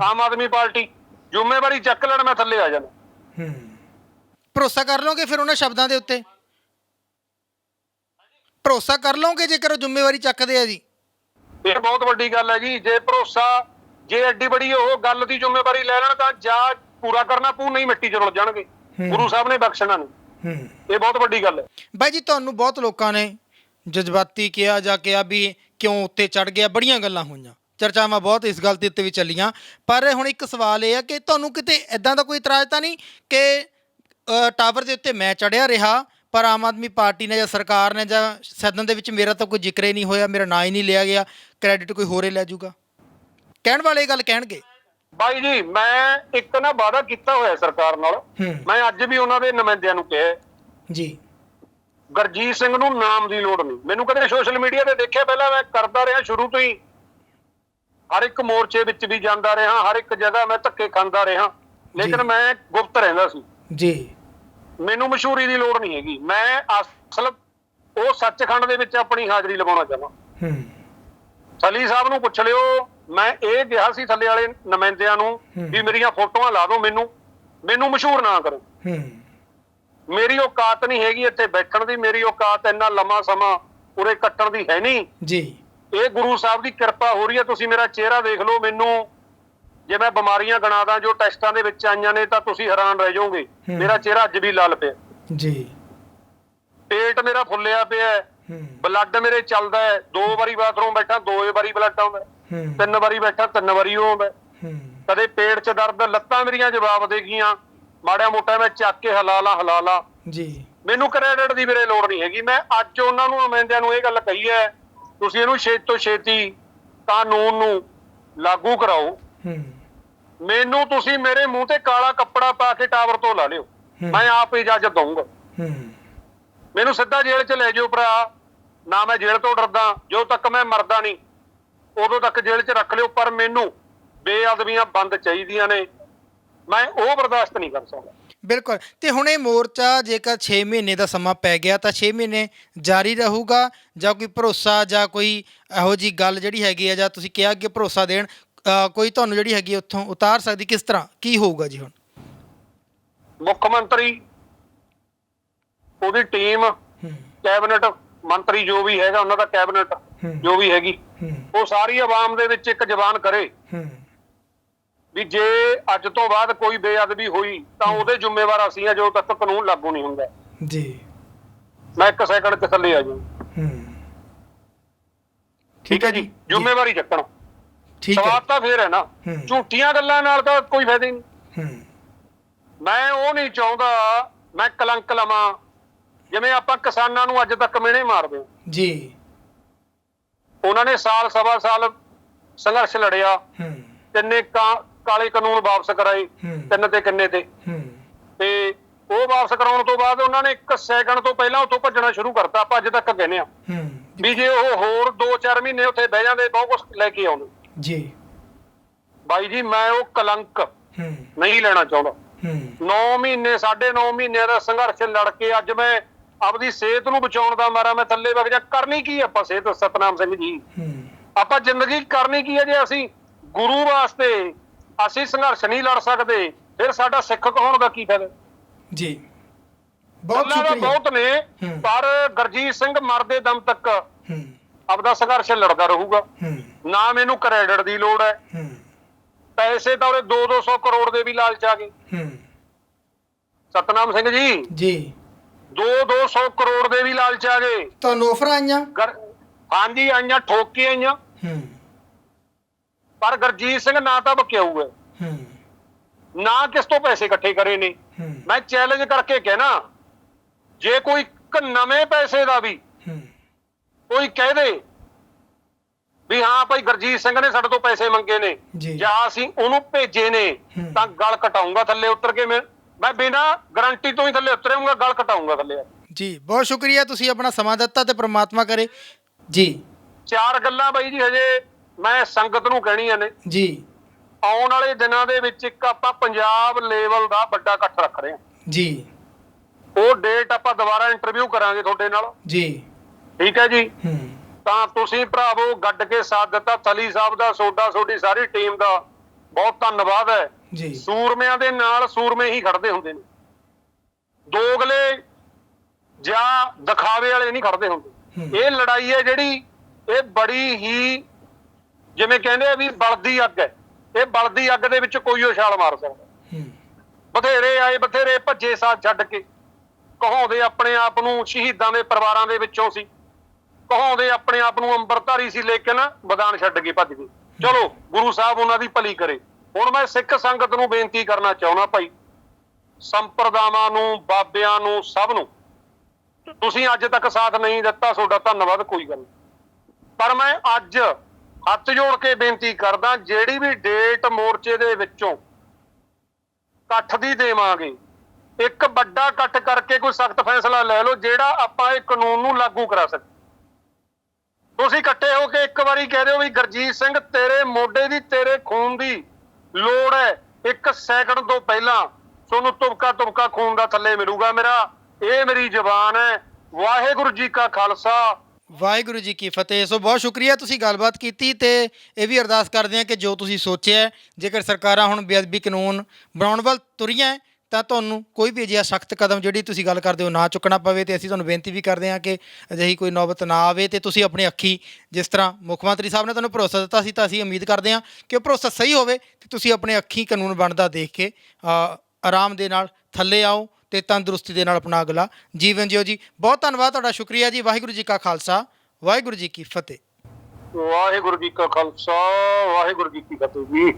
ਆਮ ਆਦਮੀ ਪਾਰਟੀ ਜ਼ਿੰਮੇਵਾਰੀ ਚੱਕ ਲੈਣ ਮੈਂ ਥੱਲੇ ਆ ਜਾਣਾ ਹੂੰ। ਭਰੋਸਾ ਕਰ ਲਓਗੇ ਫਿਰ ਉਹਨਾਂ ਸ਼ਬਦਾਂ ਦੇ ਉੱਤੇ? ਭਰੋਸਾ ਕਰ ਲਓਗੇ ਜੇਕਰ ਉਹ ਜ਼ਿੰਮੇਵਾਰੀ ਚੱਕਦੇ ਆ ਜੀ? ਇਹ ਬਹੁਤ ਵੱਡੀ ਗੱਲ ਹੈ ਜੀ। ਜੇ ਭਰੋਸਾ ਜੇ ਐਡੀ ਬੜੀ ਉਹ ਗੱਲ ਦੀ ਜ਼ਿੰਮੇਵਾਰੀ ਲੈ ਲੈਣ ਤਾਂ ਜਾਂ ਪੂਰਾ ਕਰਨਾ ਪੂ ਨਹੀਂ ਮਿੱਟੀ 'ਚ ਰੁਲ ਜਾਣਗੇ। ਹੂੰ। ਗੁਰੂ ਸਾਹਿਬ ਨੇ ਬਖਸ਼ਣਾ ਨਹੀਂ। ਹੂੰ। ਇਹ ਬਹੁਤ ਵੱਡੀ ਗੱਲ ਹੈ। ਬਾਈ ਜੀ ਤੁਹਾਨੂੰ ਬਹੁਤ ਲੋਕਾਂ ਨੇ ਜਜ਼ਬਾਤੀ ਕਿਹਾ ਜਾਂ ਕਿਹਾ ਵੀ ਕਿਉਂ ਉੱਤੇ ਚੜ ਗਿਆ ਬੜੀਆਂ ਗੱਲਾਂ ਹੋਈਆਂ। ਚਰਚਾਵਾਂ ਬਹੁਤ ਇਸ ਗੱਲ ਦੇ ਉੱਤੇ ਵੀ ਚੱਲੀਆਂ। ਪਰ ਹੁਣ ਇੱਕ ਸਵਾਲ ਇਹ ਆ ਕਿ ਤੁਹਾਨੂੰ ਕਿਤੇ ਐਦਾਂ ਦਾ ਕੋਈ ਇਤਰਾਜ਼ ਤਾਂ ਨਹੀਂ ਕਿ ਟਾਵਰ ਦੇ ਉੱਤੇ ਮੈਂ ਚੜਿਆ ਰਿਹਾ ਪਰ ਆਮ ਆਦਮੀ ਪਾਰਟੀ ਨੇ ਜਾਂ ਸਰਕਾਰ ਨੇ ਜਾਂ ਸਦਨ ਦੇ ਵਿੱਚ ਮੇਰਾ ਤਾਂ ਕੋਈ ਜ਼ਿਕਰ ਹੀ ਨਹੀਂ ਹੋਇਆ ਮੇਰਾ ਨਾਂ ਹੀ ਨਹੀਂ ਲਿਆ ਗਿਆ ਕ੍ਰੈਡਿਟ ਕੋਈ ਹੋਰੇ ਲੈ ਜਾਊਗਾ। ਕਹਿਣ ਵਾਲੇ ਇਹ ਗੱਲ ਕਹਿਣਗੇ। ਬਾਈ ਜੀ ਮੈਂ ਇੱਕ ਨਾ ਵਾਅਦਾ ਕੀਤਾ ਹੋਇਆ ਸਰਕਾਰ ਨਾਲ। ਮੈਂ ਅੱਜ ਵੀ ਉਹਨਾਂ ਦੇ ਨੁਮਾਇੰਦਿਆਂ ਨੂੰ ਕਿਹਾ। ਜੀ। ਗੁਰਜੀਤ ਸਿੰਘ ਨੂੰ ਨਾਮ ਦੀ ਲੋੜ ਨਹੀਂ। ਮੈਨੂੰ ਕਦੇ ਸੋਸ਼ਲ ਮੀਡੀਆ ਤੇ ਦੇਖਿਆ ਪਹਿਲਾਂ ਮੈਂ ਕਰਦਾ ਰਿਹਾ ਸ਼ੁਰੂ ਤੋਂ ਹੀ। ਹਰ ਇੱਕ ਮੋਰਚੇ ਵਿੱਚ ਵੀ ਜਾਂਦਾ ਰਿਹਾ ਹਰ ਇੱਕ ਜਗ੍ਹਾ ਮੈਂ ਧੱਕੇ ਖਾਂਦਾ ਰਿਹਾ। ਲੇਕਿਨ। ਮੈਂ ਗੁਪਤ ਰਹਿੰਦਾ ਸੀ। ਜੀ। ਮੈਨੂੰ ਮਸ਼ਹੂਰੀ ਦੀ ਲੋੜ ਨਹੀਂ ਹੈਗੀ। ਮੈਂ ਅਸਲ ਉਹ ਸੱਚਖੰਡ ਦੇ ਵਿੱਚ ਆਪਣੀ ਹਾਜ਼ਰੀ ਲਗਾਉਣਾ ਚਾਹੁੰਦਾ। ਹੂੰ। ਸਲੀ ਸਾਹਿਬ ਨੂੰ ਪੁੱਛ ਲਿਓ ਮੈਂ ਇਹ ਕਿਹਾ ਸੀ ਥੱਲੇ ਵਾਲੇ ਨੁਮਾਇੰਦਿਆਂ ਨੂੰ। ਵੀ ਮੇਰੀਆਂ ਫੋਟੋਆਂ ਲਾ ਦਿਓ ਮੈਨੂੰ ਮੈਨੂੰ ਮਸ਼ਹੂਰ ਨਾ ਕਰੋ। ਹੂੰ। ਮੇਰੀ ਔਕਾਤ ਨਹੀਂ ਹੈਗੀ ਇੱਥੇ ਬੈਠਣ ਦੀ ਮੇਰੀ ਔਕਾਤ ਇੰਨਾ ਲੰਮਾ ਸਮਾਂ ਉਰੇ ਕੱਟਣ ਦੀ ਹੈ ਨਹੀਂ। ਜੀ। ਇਹ ਗੁਰੂ ਸਾਹਿਬ ਦੀ ਕਿਰਪਾ ਹੋ ਰਹੀ ਹੈ ਤੁਸੀਂ ਮੇਰਾ ਚਿਹਰਾ ਦੇਖ ਲਓ ਮੈਨੂੰ ਜੇ ਮੈਂ ਬਿਮਾਰੀਆਂ ਗਣਾ ਦਾਂ ਜੋ ਟੈਸਟਾਂ ਦੇ ਵਿੱਚ ਆਈਆਂ ਨੇ ਤਾਂ ਤੁਸੀਂ ਹੈਰਾਨ ਰਹਿ ਜਾਓਗੇ। ਮੇਰਾ ਚਿਹਰਾ ਅੱਜ ਵੀ ਲਾਲ ਪਿਆ। ਜੀ। ਪੇਟ ਮੇਰਾ ਫੁੱਲਿਆ ਪਿਆ ਬਲੱਡ ਮੇਰੇ ਚੱਲਦਾ ਹੈ। ਦੋ ਵਾਰੀ ਬਾਥਰੂਮ ਬੈਠਾ ਦੋ ਵਾਰੀ ਬਲੱਡ ਆਉਂਦਾ ਤਿੰਨ ਵਾਰੀ ਬੈਠਾ ਤਿੰਨ ਵਾਰੀ ਉਹ ਆਉਂਦਾ ਕਦੇ ਪੇਟ 'ਚ ਦਰਦ ਲੱਤਾਂ ਮੇਰੀਆਂ ਜਵਾਬ ਦੇ ਗਈਆਂ। ਮਾੜਿਆ ਮੋਟਾ ਮੈਂ ਚੱਕ ਕੇ ਹਲਾਲਾ ਹਲਾਲਾ। ਜੀ। ਮੈਨੂੰ ਕ੍ਰੈਡਿਟ ਦੀ ਵੀਰੇ ਲੋੜ ਨਹੀਂ ਹੈਗੀ। ਮੈਂ ਅੱਜ ਉਹਨਾਂ ਨੂੰ ਨੁਮਾਇੰਦਿਆਂ ਨੂੰ ਇਹ ਗੱਲ ਕਹੀ ਹੈ ਤੁਸੀਂ ਇਹਨੂੰ ਛੇਤੀ ਤੋਂ ਛੇਤੀ ਕਾਨੂੰਨ ਨੂੰ ਲਾਗੂ ਕਰਾਓ। ਹੂੰ। ਮੈਨੂੰ ਤੁਸੀਂ ਮੇਰੇ ਮੂੰਹ ਤੇ ਕਾਲਾ ਕੱਪੜਾ ਪਾ ਕੇ ਟਾਵਰ ਤੋਂ ਲਾ ਲਿਓ। ਮੈਂ ਆਪ ਇਜਾਜ਼ਤ ਦਊਂਗਾ। ਹੂੰ। ਮੈਨੂੰ ਸਿੱਧਾ ਜੇਲ੍ਹ 'ਚ ਲੈ ਜਾਓ ਭਰਾ। ਨਾ ਮੈਂ ਜੇਲ੍ਹ ਤੋਂ ਡਰਦਾ ਜੋ ਤੱਕ ਮੈਂ ਮਰਦਾ ਨਹੀਂ ਉਦੋਂ ਤੱਕ ਜੇਲ੍ਹ 'ਚ ਰੱਖ ਲਿਓ ਪਰ ਮੈਨੂੰ ਬੇਅਦਬੀਆਂ ਬੰਦ ਚਾਹੀਦੀਆਂ ਨੇ। ਮੈਂ ਉਹ ਬਰਦਾਸ਼ਤ ਨਹੀਂ ਕਰ ਸਕਦਾ। ਬਿਲਕੁਲ। ਤੇ ਹੁਣ ਇਹ ਮੋਰਚਾ ਜੇਕਰ 6 ਮਹੀਨੇ ਦਾ ਸਮਾਂ ਪੈ ਗਿਆ ਤਾਂ 6 ਮਹੀਨੇ ਜਾਰੀ ਰਹੂਗਾ? ਜਾਂ ਕੋਈ ਭਰੋਸਾ ਜਾਂ ਕੋਈ ਇਹੋ ਜੀ ਗੱਲ ਜਿਹੜੀ ਹੈਗੀ ਆ ਜਾਂ ਤੁਸੀਂ ਕਿਹਾ ਕਿ ਭਰੋਸਾ ਦੇਣ ਕੋਈ ਤੁਹਾਨੂੰ ਜਿਹੜੀ ਹੈਗੀ ਉੱਥੋਂ ਉਤਾਰ ਸਕਦੀ ਕਿਸ ਤਰ੍ਹਾਂ? ਕੀ ਹੋਊਗਾ ਜੀ ਹੁਣ? ਮੁੱਖ ਮੰਤਰੀ ਉਹਦੀ ਟੀਮ ਕੈਬਨਿਟ ਮੰਤਰੀ ਜੋ ਵੀ ਹੈਗਾ ਉਹਨਾਂ ਦਾ ਕੈਬਨਿਟ। ਜੋ ਵੀ ਹੈਗੀ ਉਹ ਸਾਰੀ ਆਵਾਮ ਦੇ ਵਿੱਚ ਇੱਕ ਜ਼ਬਾਨ ਕਰੇ। ਵੀ ਜੇ ਅੱਜ ਤੋਂ ਬਾਅਦ ਕੋਈ ਬੇਅਦਬੀ ਹੋਈ ਤਾਂ ਉਹਦੇ ਜ਼ਿੰਮੇਵਾਰ ਅਸੀਂ ਆ ਜਦੋਂ ਤੱਕ ਕਾਨੂੰਨ ਲਾਗੂ ਨਹੀਂ ਹੁੰਦਾ। ਜੀ। ਮੈਂ ਇੱਕ ਸੈਕਿੰਡ ਥੱਲੇ ਆ ਹੂੰ। ਠੀਕ ਹੈ ਜੀ। ਜ਼ਿੰਮੇਵਾਰੀ ਚੱਕਣ। ਠੀਕ ਹੈ। ਸਵਾਲ ਤਾਂ ਫੇਰ ਹੈ ਨਾ। ਝੂਠੀਆਂ ਗੱਲਾਂ ਨਾਲ ਤਾਂ ਕੋਈ ਫਾਇਦਾ ਹੀ ਨਹੀਂ। ਮੈਂ ਉਹ ਨਹੀਂ ਚਾਹੁੰਦਾ ਮੈਂ ਕਲੰਕ ਲਵਾਂ ਜਿਵੇਂ ਆਪਾਂ ਕਿਸਾਨਾਂ ਨੂੰ ਅੱਜ ਤੱਕ ਮਿਹਣੇ ਮਾਰਦੇ। ਜੀ। ਉਹਨਾਂ ਨੇ ਸਾਲ ਸਵਾ ਸਾਲ ਸੰਘਰਸ਼ ਲੜਿਆ। ਹੂੰ। ਤਿੰਨੇ ਕਾਲੇ ਕਾਨੂੰਨ ਵਾਪਸ ਕਰਾਏ। ਤਿੰਨ ਤੇ ਕਿੰਨੇ ਤੇ। ਹੂੰ। ਤੇ ਉਹ ਵਾਪਸ ਕਰਾਉਣ ਤੋਂ ਬਾਅਦ ਉਹਨਾਂ ਨੇ ਇੱਕ ਸੈਕਿੰਡ ਤੋਂ ਪਹਿਲਾਂ ਉੱਥੋਂ ਭੱਜਣਾ ਸ਼ੁਰੂ ਕਰਤਾ। ਆਪਾਂ ਅੱਜ ਤੱਕ ਕਹਿੰਦੇ ਆ ਹੂੰ। ਵੀ ਜੇ ਉਹ ਹੋਰ 2-4 ਮਹੀਨੇ ਉੱਥੇ ਬਹਿ ਜਾਂਦੇ ਬਹੁਤ ਕੁਝ ਲੈ ਕੇ ਆਉਂਦੇ। ਜੀ। ਬਾਈ ਜੀ ਮੈਂ ਉਹ ਕਲੰਕ ਹੂੰ। ਨਹੀਂ ਲੈਣਾ ਚਾਹੁੰਦਾ। ਹੂੰ। 9 ਮਹੀਨੇ 9.5 ਮਹੀਨਿਆਂ ਦਾ ਸੰਘਰਸ਼ ਲੜ ਕੇ ਅੱਜ ਮੈਂ ਆਪਦੀ ਸਿਹਤ ਨੂੰ ਬਚਾਉਣ ਦਾ ਮਾਰਾ ਮੈਂ ਥੱਲੇ ਵਗ ਜਾ। ਕਰਨੀ ਕੀ ਆਪਾਂ ਸਿਹਤ? ਸਤਨਾਮ ਸਿੰਘ ਜੀ। ਹੂੰ। ਆਪਾਂ ਜ਼ਿੰਦਗੀ ਕਰਨੀ ਕੀ ਹੈ ਜੇ ਅਸੀਂ ਗੁਰੂ ਵਾਸਤੇ ਅਸੀਂ ਸੰਘਰਸ਼ ਨਹੀਂ ਲੜ ਸਕਦੇ ਫਿਰ ਸਾਡਾ ਸਿੱਖ ਕਹਾਉਣ ਦਾ ਕੀ ਫਾਇਦਾ? ਜੀ। ਬਹੁਤ ਸ਼ੁਕਰੀਆ। ਬਹੁਤ ਨੇ। ਪਰ ਗੁਰਜੀਤ ਸਿੰਘ ਮਰਦੇ ਦਮ ਤੱਕ ਹੂੰ। ਆਪਦਾ ਸੰਘਰਸ਼ ਲੜਦਾ ਰਹੂਗਾ। ਹੂੰ। ਨਾ ਮੈਨੂੰ ਕ੍ਰੈਡਿਟ ਦੀ ਲੋੜ ਹੈ। ਹੂੰ। ਪੈਸੇ ਤਾਂ ਉਹਦੇ 2-200 ਕਰੋੜ ਦੇ ਵੀ ਲਾਲਚ ਆ ਗਏ। ਹੂੰ। ਸਤਨਾਮ ਸਿੰਘ ਜੀ ਜੀ। 2-200 ਕਰੋੜ ਦੇ ਵੀ ਲਾਲਚ ਆ ਗਏ। ਤੁਹਾਨੂੰ ਆਫਰ ਆਈਆਂ? ਹਾਂਜੀ ਆਈਆਂ ਠੋਕ ਕੇ ਆਈਆਂ। ਹੂੰ। ਪਰ ਗੁਰਜੀਤ ਸਿੰਘ ਨਾ ਤਾਂ ਬਕਿਆਊ ਹੈ ਹੂੰ। ਨਾ ਕਿਸ ਤੋਂ ਪੈਸੇ ਇਕੱਠੇ ਕਰੇ ਨੇ। ਮੈਂ ਚੈਲੰਜ ਕਰਕੇ ਕਹਿਣਾ ਜੇ ਕੋਈ ਇੱਕ ਨਵੇਂ ਪੈਸੇ ਦਾ ਵੀ ਹੂੰ। ਕੋਈ ਕਹਿ ਦੇ ਵੀ ਹਾਂ ਭਾਈ ਗੁਰਜੀਤ ਸਿੰਘ ਨੇ ਸਾਡੇ ਤੋਂ ਪੈਸੇ ਮੰਗੇ ਨੇ ਜੀ। ਅਸੀਂ ਉਹਨੂੰ ਭੇਜੇ ਨੇ ਤਾਂ ਗਲ ਕਟਾਉਂਗਾ ਥੱਲੇ ਉਤਰ ਕੇ ਮੈਂ ਮੈਂ ਬਿਨਾ ਗਾਰੰਟੀ ਤੋਂ ਹੀ ਥੱਲੇ ਉਤਰੂੰਗਾ ਗਲ ਕਟਾਉਂਗਾ ਥੱਲੇ ਜੀ ਬਹੁਤ ਸ਼ੁਕਰੀਆ ਤੁਸੀਂ ਆਪਣਾ ਸਮਾਂ ਦਿੱਤਾ ਤੇ ਪ੍ਰਮਾਤਮਾ ਕਰੇ। ਜੀ। ਚਾਰ ਗੱਲਾਂ ਬਾਈ ਜੀ ਹਜੇ ਮੈਂ ਸੰਗਤ ਨੂੰ ਕਹਿਣੀਆਂ ਨੇ। ਜੀ। ਆਉਣ ਵਾਲੇ ਦਿਨਾਂ ਦੇ ਵਿੱਚ ਇੱਕ ਆਪਾਂ ਪੰਜਾਬ ਲੈਵਲ ਦਾ ਵੱਡਾ ਇਕੱਠ ਰੱਖ ਰਹੇ ਹਾਂ। ਜੀ। ਉਹ ਡੇਟ ਆਪਾਂ ਦੁਬਾਰਾ ਇੰਟਰਵਿਊ ਕਰਾਂਗੇ ਤੁਹਾਡੇ ਨਾਲ। ਜੀ। ਠੀਕ ਹੈ ਜੀ? ਤਾਂ ਤੁਸੀਂ ਭਰਾਵੋ ਗੱਡ ਕੇ ਸਾਥ ਦਿੱਤਾ ਥਲੀ ਸਾਹਿਬ ਦਾ ਸੋਡਾ ਸੋਡੀ ਸਾਰੀ ਟੀਮ ਦਾ ਬਹੁਤ ਧੰਨਵਾਦ ਹੈ। ਜੀ। ਸੂਰਮਿਆਂ ਦੇ ਨਾਲ ਸੂਰਮੇ ਹੀ ਖੜਦੇ ਹੁੰਦੇ ਨੇ। ਦੋਗਲੇ ਜਾਂ ਦਿਖਾਵੇ ਵਾਲੇ ਨਹੀਂ ਖੜਦੇ ਹੁੰਦੇ। ਇਹ ਲੜਾਈ ਹੈ ਜਿਹੜੀ ਇਹ ਬੜੀ ਹੀ ਜਿਵੇਂ ਕਹਿੰਦੇ ਆ ਵੀ ਬਲਦੀ ਅੱਗ ਹੈ। ਇਹ ਬਲਦੀ ਅੱਗ ਦੇ ਵਿੱਚ ਕੋਈ ਉਹ ਛਾਲ ਮਾਰ ਸਕਦਾ। ਬਥੇਰੇ ਆਏ ਬਥੇਰੇ ਭੱਜੇ ਸਾਥ ਛੱਡ ਕੇ। ਕਹਾਉਂਦੇ ਆਪਣੇ ਆਪ ਨੂੰ ਸ਼ਹੀਦਾਂ ਦੇ ਪਰਿਵਾਰਾਂ ਦੇ ਵਿੱਚੋਂ ਸੀ। ਕਹਾਉਂਦੇ ਆਪਣੇ ਆਪ ਨੂੰ ਅੰਬਰਧਾਰੀ ਸੀ, ਲੇਕਿਨ ਮੈਦਾਨ ਛੱਡ ਕੇ ਭੱਜ ਗਏ। ਚਲੋ, ਗੁਰੂ ਸਾਹਿਬ ਉਹਨਾਂ ਦੀ ਭਲੀ ਕਰੇ। ਹੁਣ ਮੈਂ ਸਿੱਖ ਸੰਗਤ ਨੂੰ ਬੇਨਤੀ ਕਰਨਾ ਚਾਹੁੰਦਾ ਭਾਈ, ਸੰਪਰਦਾਵਾਂ ਨੂੰ, ਬਾਬਿਆਂ ਨੂੰ, ਸਭ ਨੂੰ, ਤੁਸੀਂ ਅੱਜ ਤੱਕ ਸਾਥ ਨਹੀਂ ਦਿੱਤਾ, ਤੁਹਾਡਾ ਧੰਨਵਾਦ, ਕੋਈ ਗੱਲ ਨਹੀਂ। ਪਰ ਮੈਂ ਅੱਜ ਹੱਥ ਜੋੜ ਕੇ ਬੇਨਤੀ ਕਰਦਾ, ਜਿਹੜੀ ਵੀ ਡੇਟ ਮੋਰਚੇ ਦੇ ਵਿੱਚੋਂ ਇਕੱਠ ਦੀ ਦੇਵਾਂਗੇ, ਇੱਕ ਵੱਡਾ ਇਕੱਠ ਕਰਕੇ ਕੋਈ ਸਖਤ ਫੈਸਲਾ ਲੈ ਲਓ, ਜਿਹੜਾ ਆਪਾਂ ਇਹ ਕਾਨੂੰਨ ਨੂੰ ਲਾਗੂ ਕਰਾ ਸਕੀਏ। ਤੁਸੀਂ ਇਕੱਠੇ ਹੋ ਕੇ ਇੱਕ ਵਾਰੀ ਕਹਿ ਦਿਓ ਵੀ ਗੁਰਜੀਤ ਸਿੰਘ ਤੇਰੇ ਮੋਢੇ ਦੀ ਤੇਰੇ ਖੂਨ ਦੀ ਲੋੜ ਹੈ। ਇੱਕ ਸੈਕਿੰਡ ਤੋਂ ਪਹਿਲਾਂ ਤੁਹਾਨੂੰ ਤੁਬਕਾ ਤੁਬਕਾ ਖੂਨ ਦਾ ਥੱਲੇ ਮਿਲੂਗਾ ਮੇਰਾ। ਇਹ ਮੇਰੀ ਜ਼ਬਾਨ ਹੈ। ਵਾਹਿਗੁਰੂ ਜੀ ਕਾ ਖਾਲਸਾ। ਵਾਹਿਗੁਰੂ ਜੀ ਕੀ ਫਤਿਹ। ਸੋ ਬਹੁਤ ਸ਼ੁਕਰੀਆ ਤੁਸੀਂ ਗੱਲਬਾਤ ਕੀਤੀ ਤੇ ਇਹ ਵੀ ਅਰਦਾਸ ਕਰਦੇ ਹਾਂ ਕਿ ਜੋ ਤੁਸੀਂ ਸੋਚਿਆ ਜੇਕਰ ਸਰਕਾਰਾਂ ਹੁਣ ਬੇਅਦਬੀ ਕਾਨੂੰਨ ਬਣਾਉਣ ਵੱਲ ਤੁਰੀਆਂ ਤਾਂ ਤੁਹਾਨੂੰ ਕੋਈ ਵੀ ਅਜਿਹਾ ਸਖਤ ਕਦਮ ਜਿਹੜੀ ਤੁਸੀਂ ਗੱਲ ਕਰਦੇ ਹੋ ਨਾ ਚੁੱਕਣਾ ਪਵੇ ਤੇ ਅਸੀਂ ਤੁਹਾਨੂੰ ਬੇਨਤੀ ਵੀ ਕਰਦੇ ਹਾਂ ਕਿ ਅਜਿਹੀ ਕੋਈ ਨੌਬਤ ਨਾ ਆਵੇ ਤੇ ਤੁਸੀਂ ਆਪਣੀ ਅੱਖੀ ਜਿਸ ਤਰ੍ਹਾਂ ਮੁੱਖ ਮੰਤਰੀ ਸਾਹਿਬ ਨੇ ਤੁਹਾਨੂੰ ਭਰੋਸਾ ਦਿੱਤਾ ਸੀ ਤਾਂ ਅਸੀਂ ਉਮੀਦ ਕਰਦੇ ਹਾਂ ਕਿ ਉਹ ਭਰੋਸਾ ਸਹੀ ਹੋਵੇ ਤੇ ਤੁਸੀਂ ਆਪਣੇ ਅੱਖੀ ਕਾਨੂੰਨ ਬਣਦਾ ਦੇਖ ਕੇ ਆਰਾਮ ਦੇ ਨਾਲ ਥੱਲੇ ਆਓ ਤੇ ਤੰਦਰੁਸਤੀ ਦੇ ਨਾਲ ਆਪਣਾ ਅਗਲਾ ਜੀਵਨ ਜਿਓ ਜੀ। ਬਹੁਤ ਧੰਨਵਾਦ ਤੁਹਾਡਾ, ਸ਼ੁਕਰੀਆ ਜੀ। ਵਾਹਿਗੁਰੂ ਜੀ ਕਾ ਖਾਲਸਾ, ਵਾਹਿਗੁਰੂ ਜੀ ਕੀ ਫਤਿਹ। ਵਾਹਿਗੁਰੂ ਜੀ ਕਾ ਖਾਲਸਾ, ਵਾਹਿਗੁਰੂ ਜੀ ਕੀ ਫਤਿਹ ਜੀ।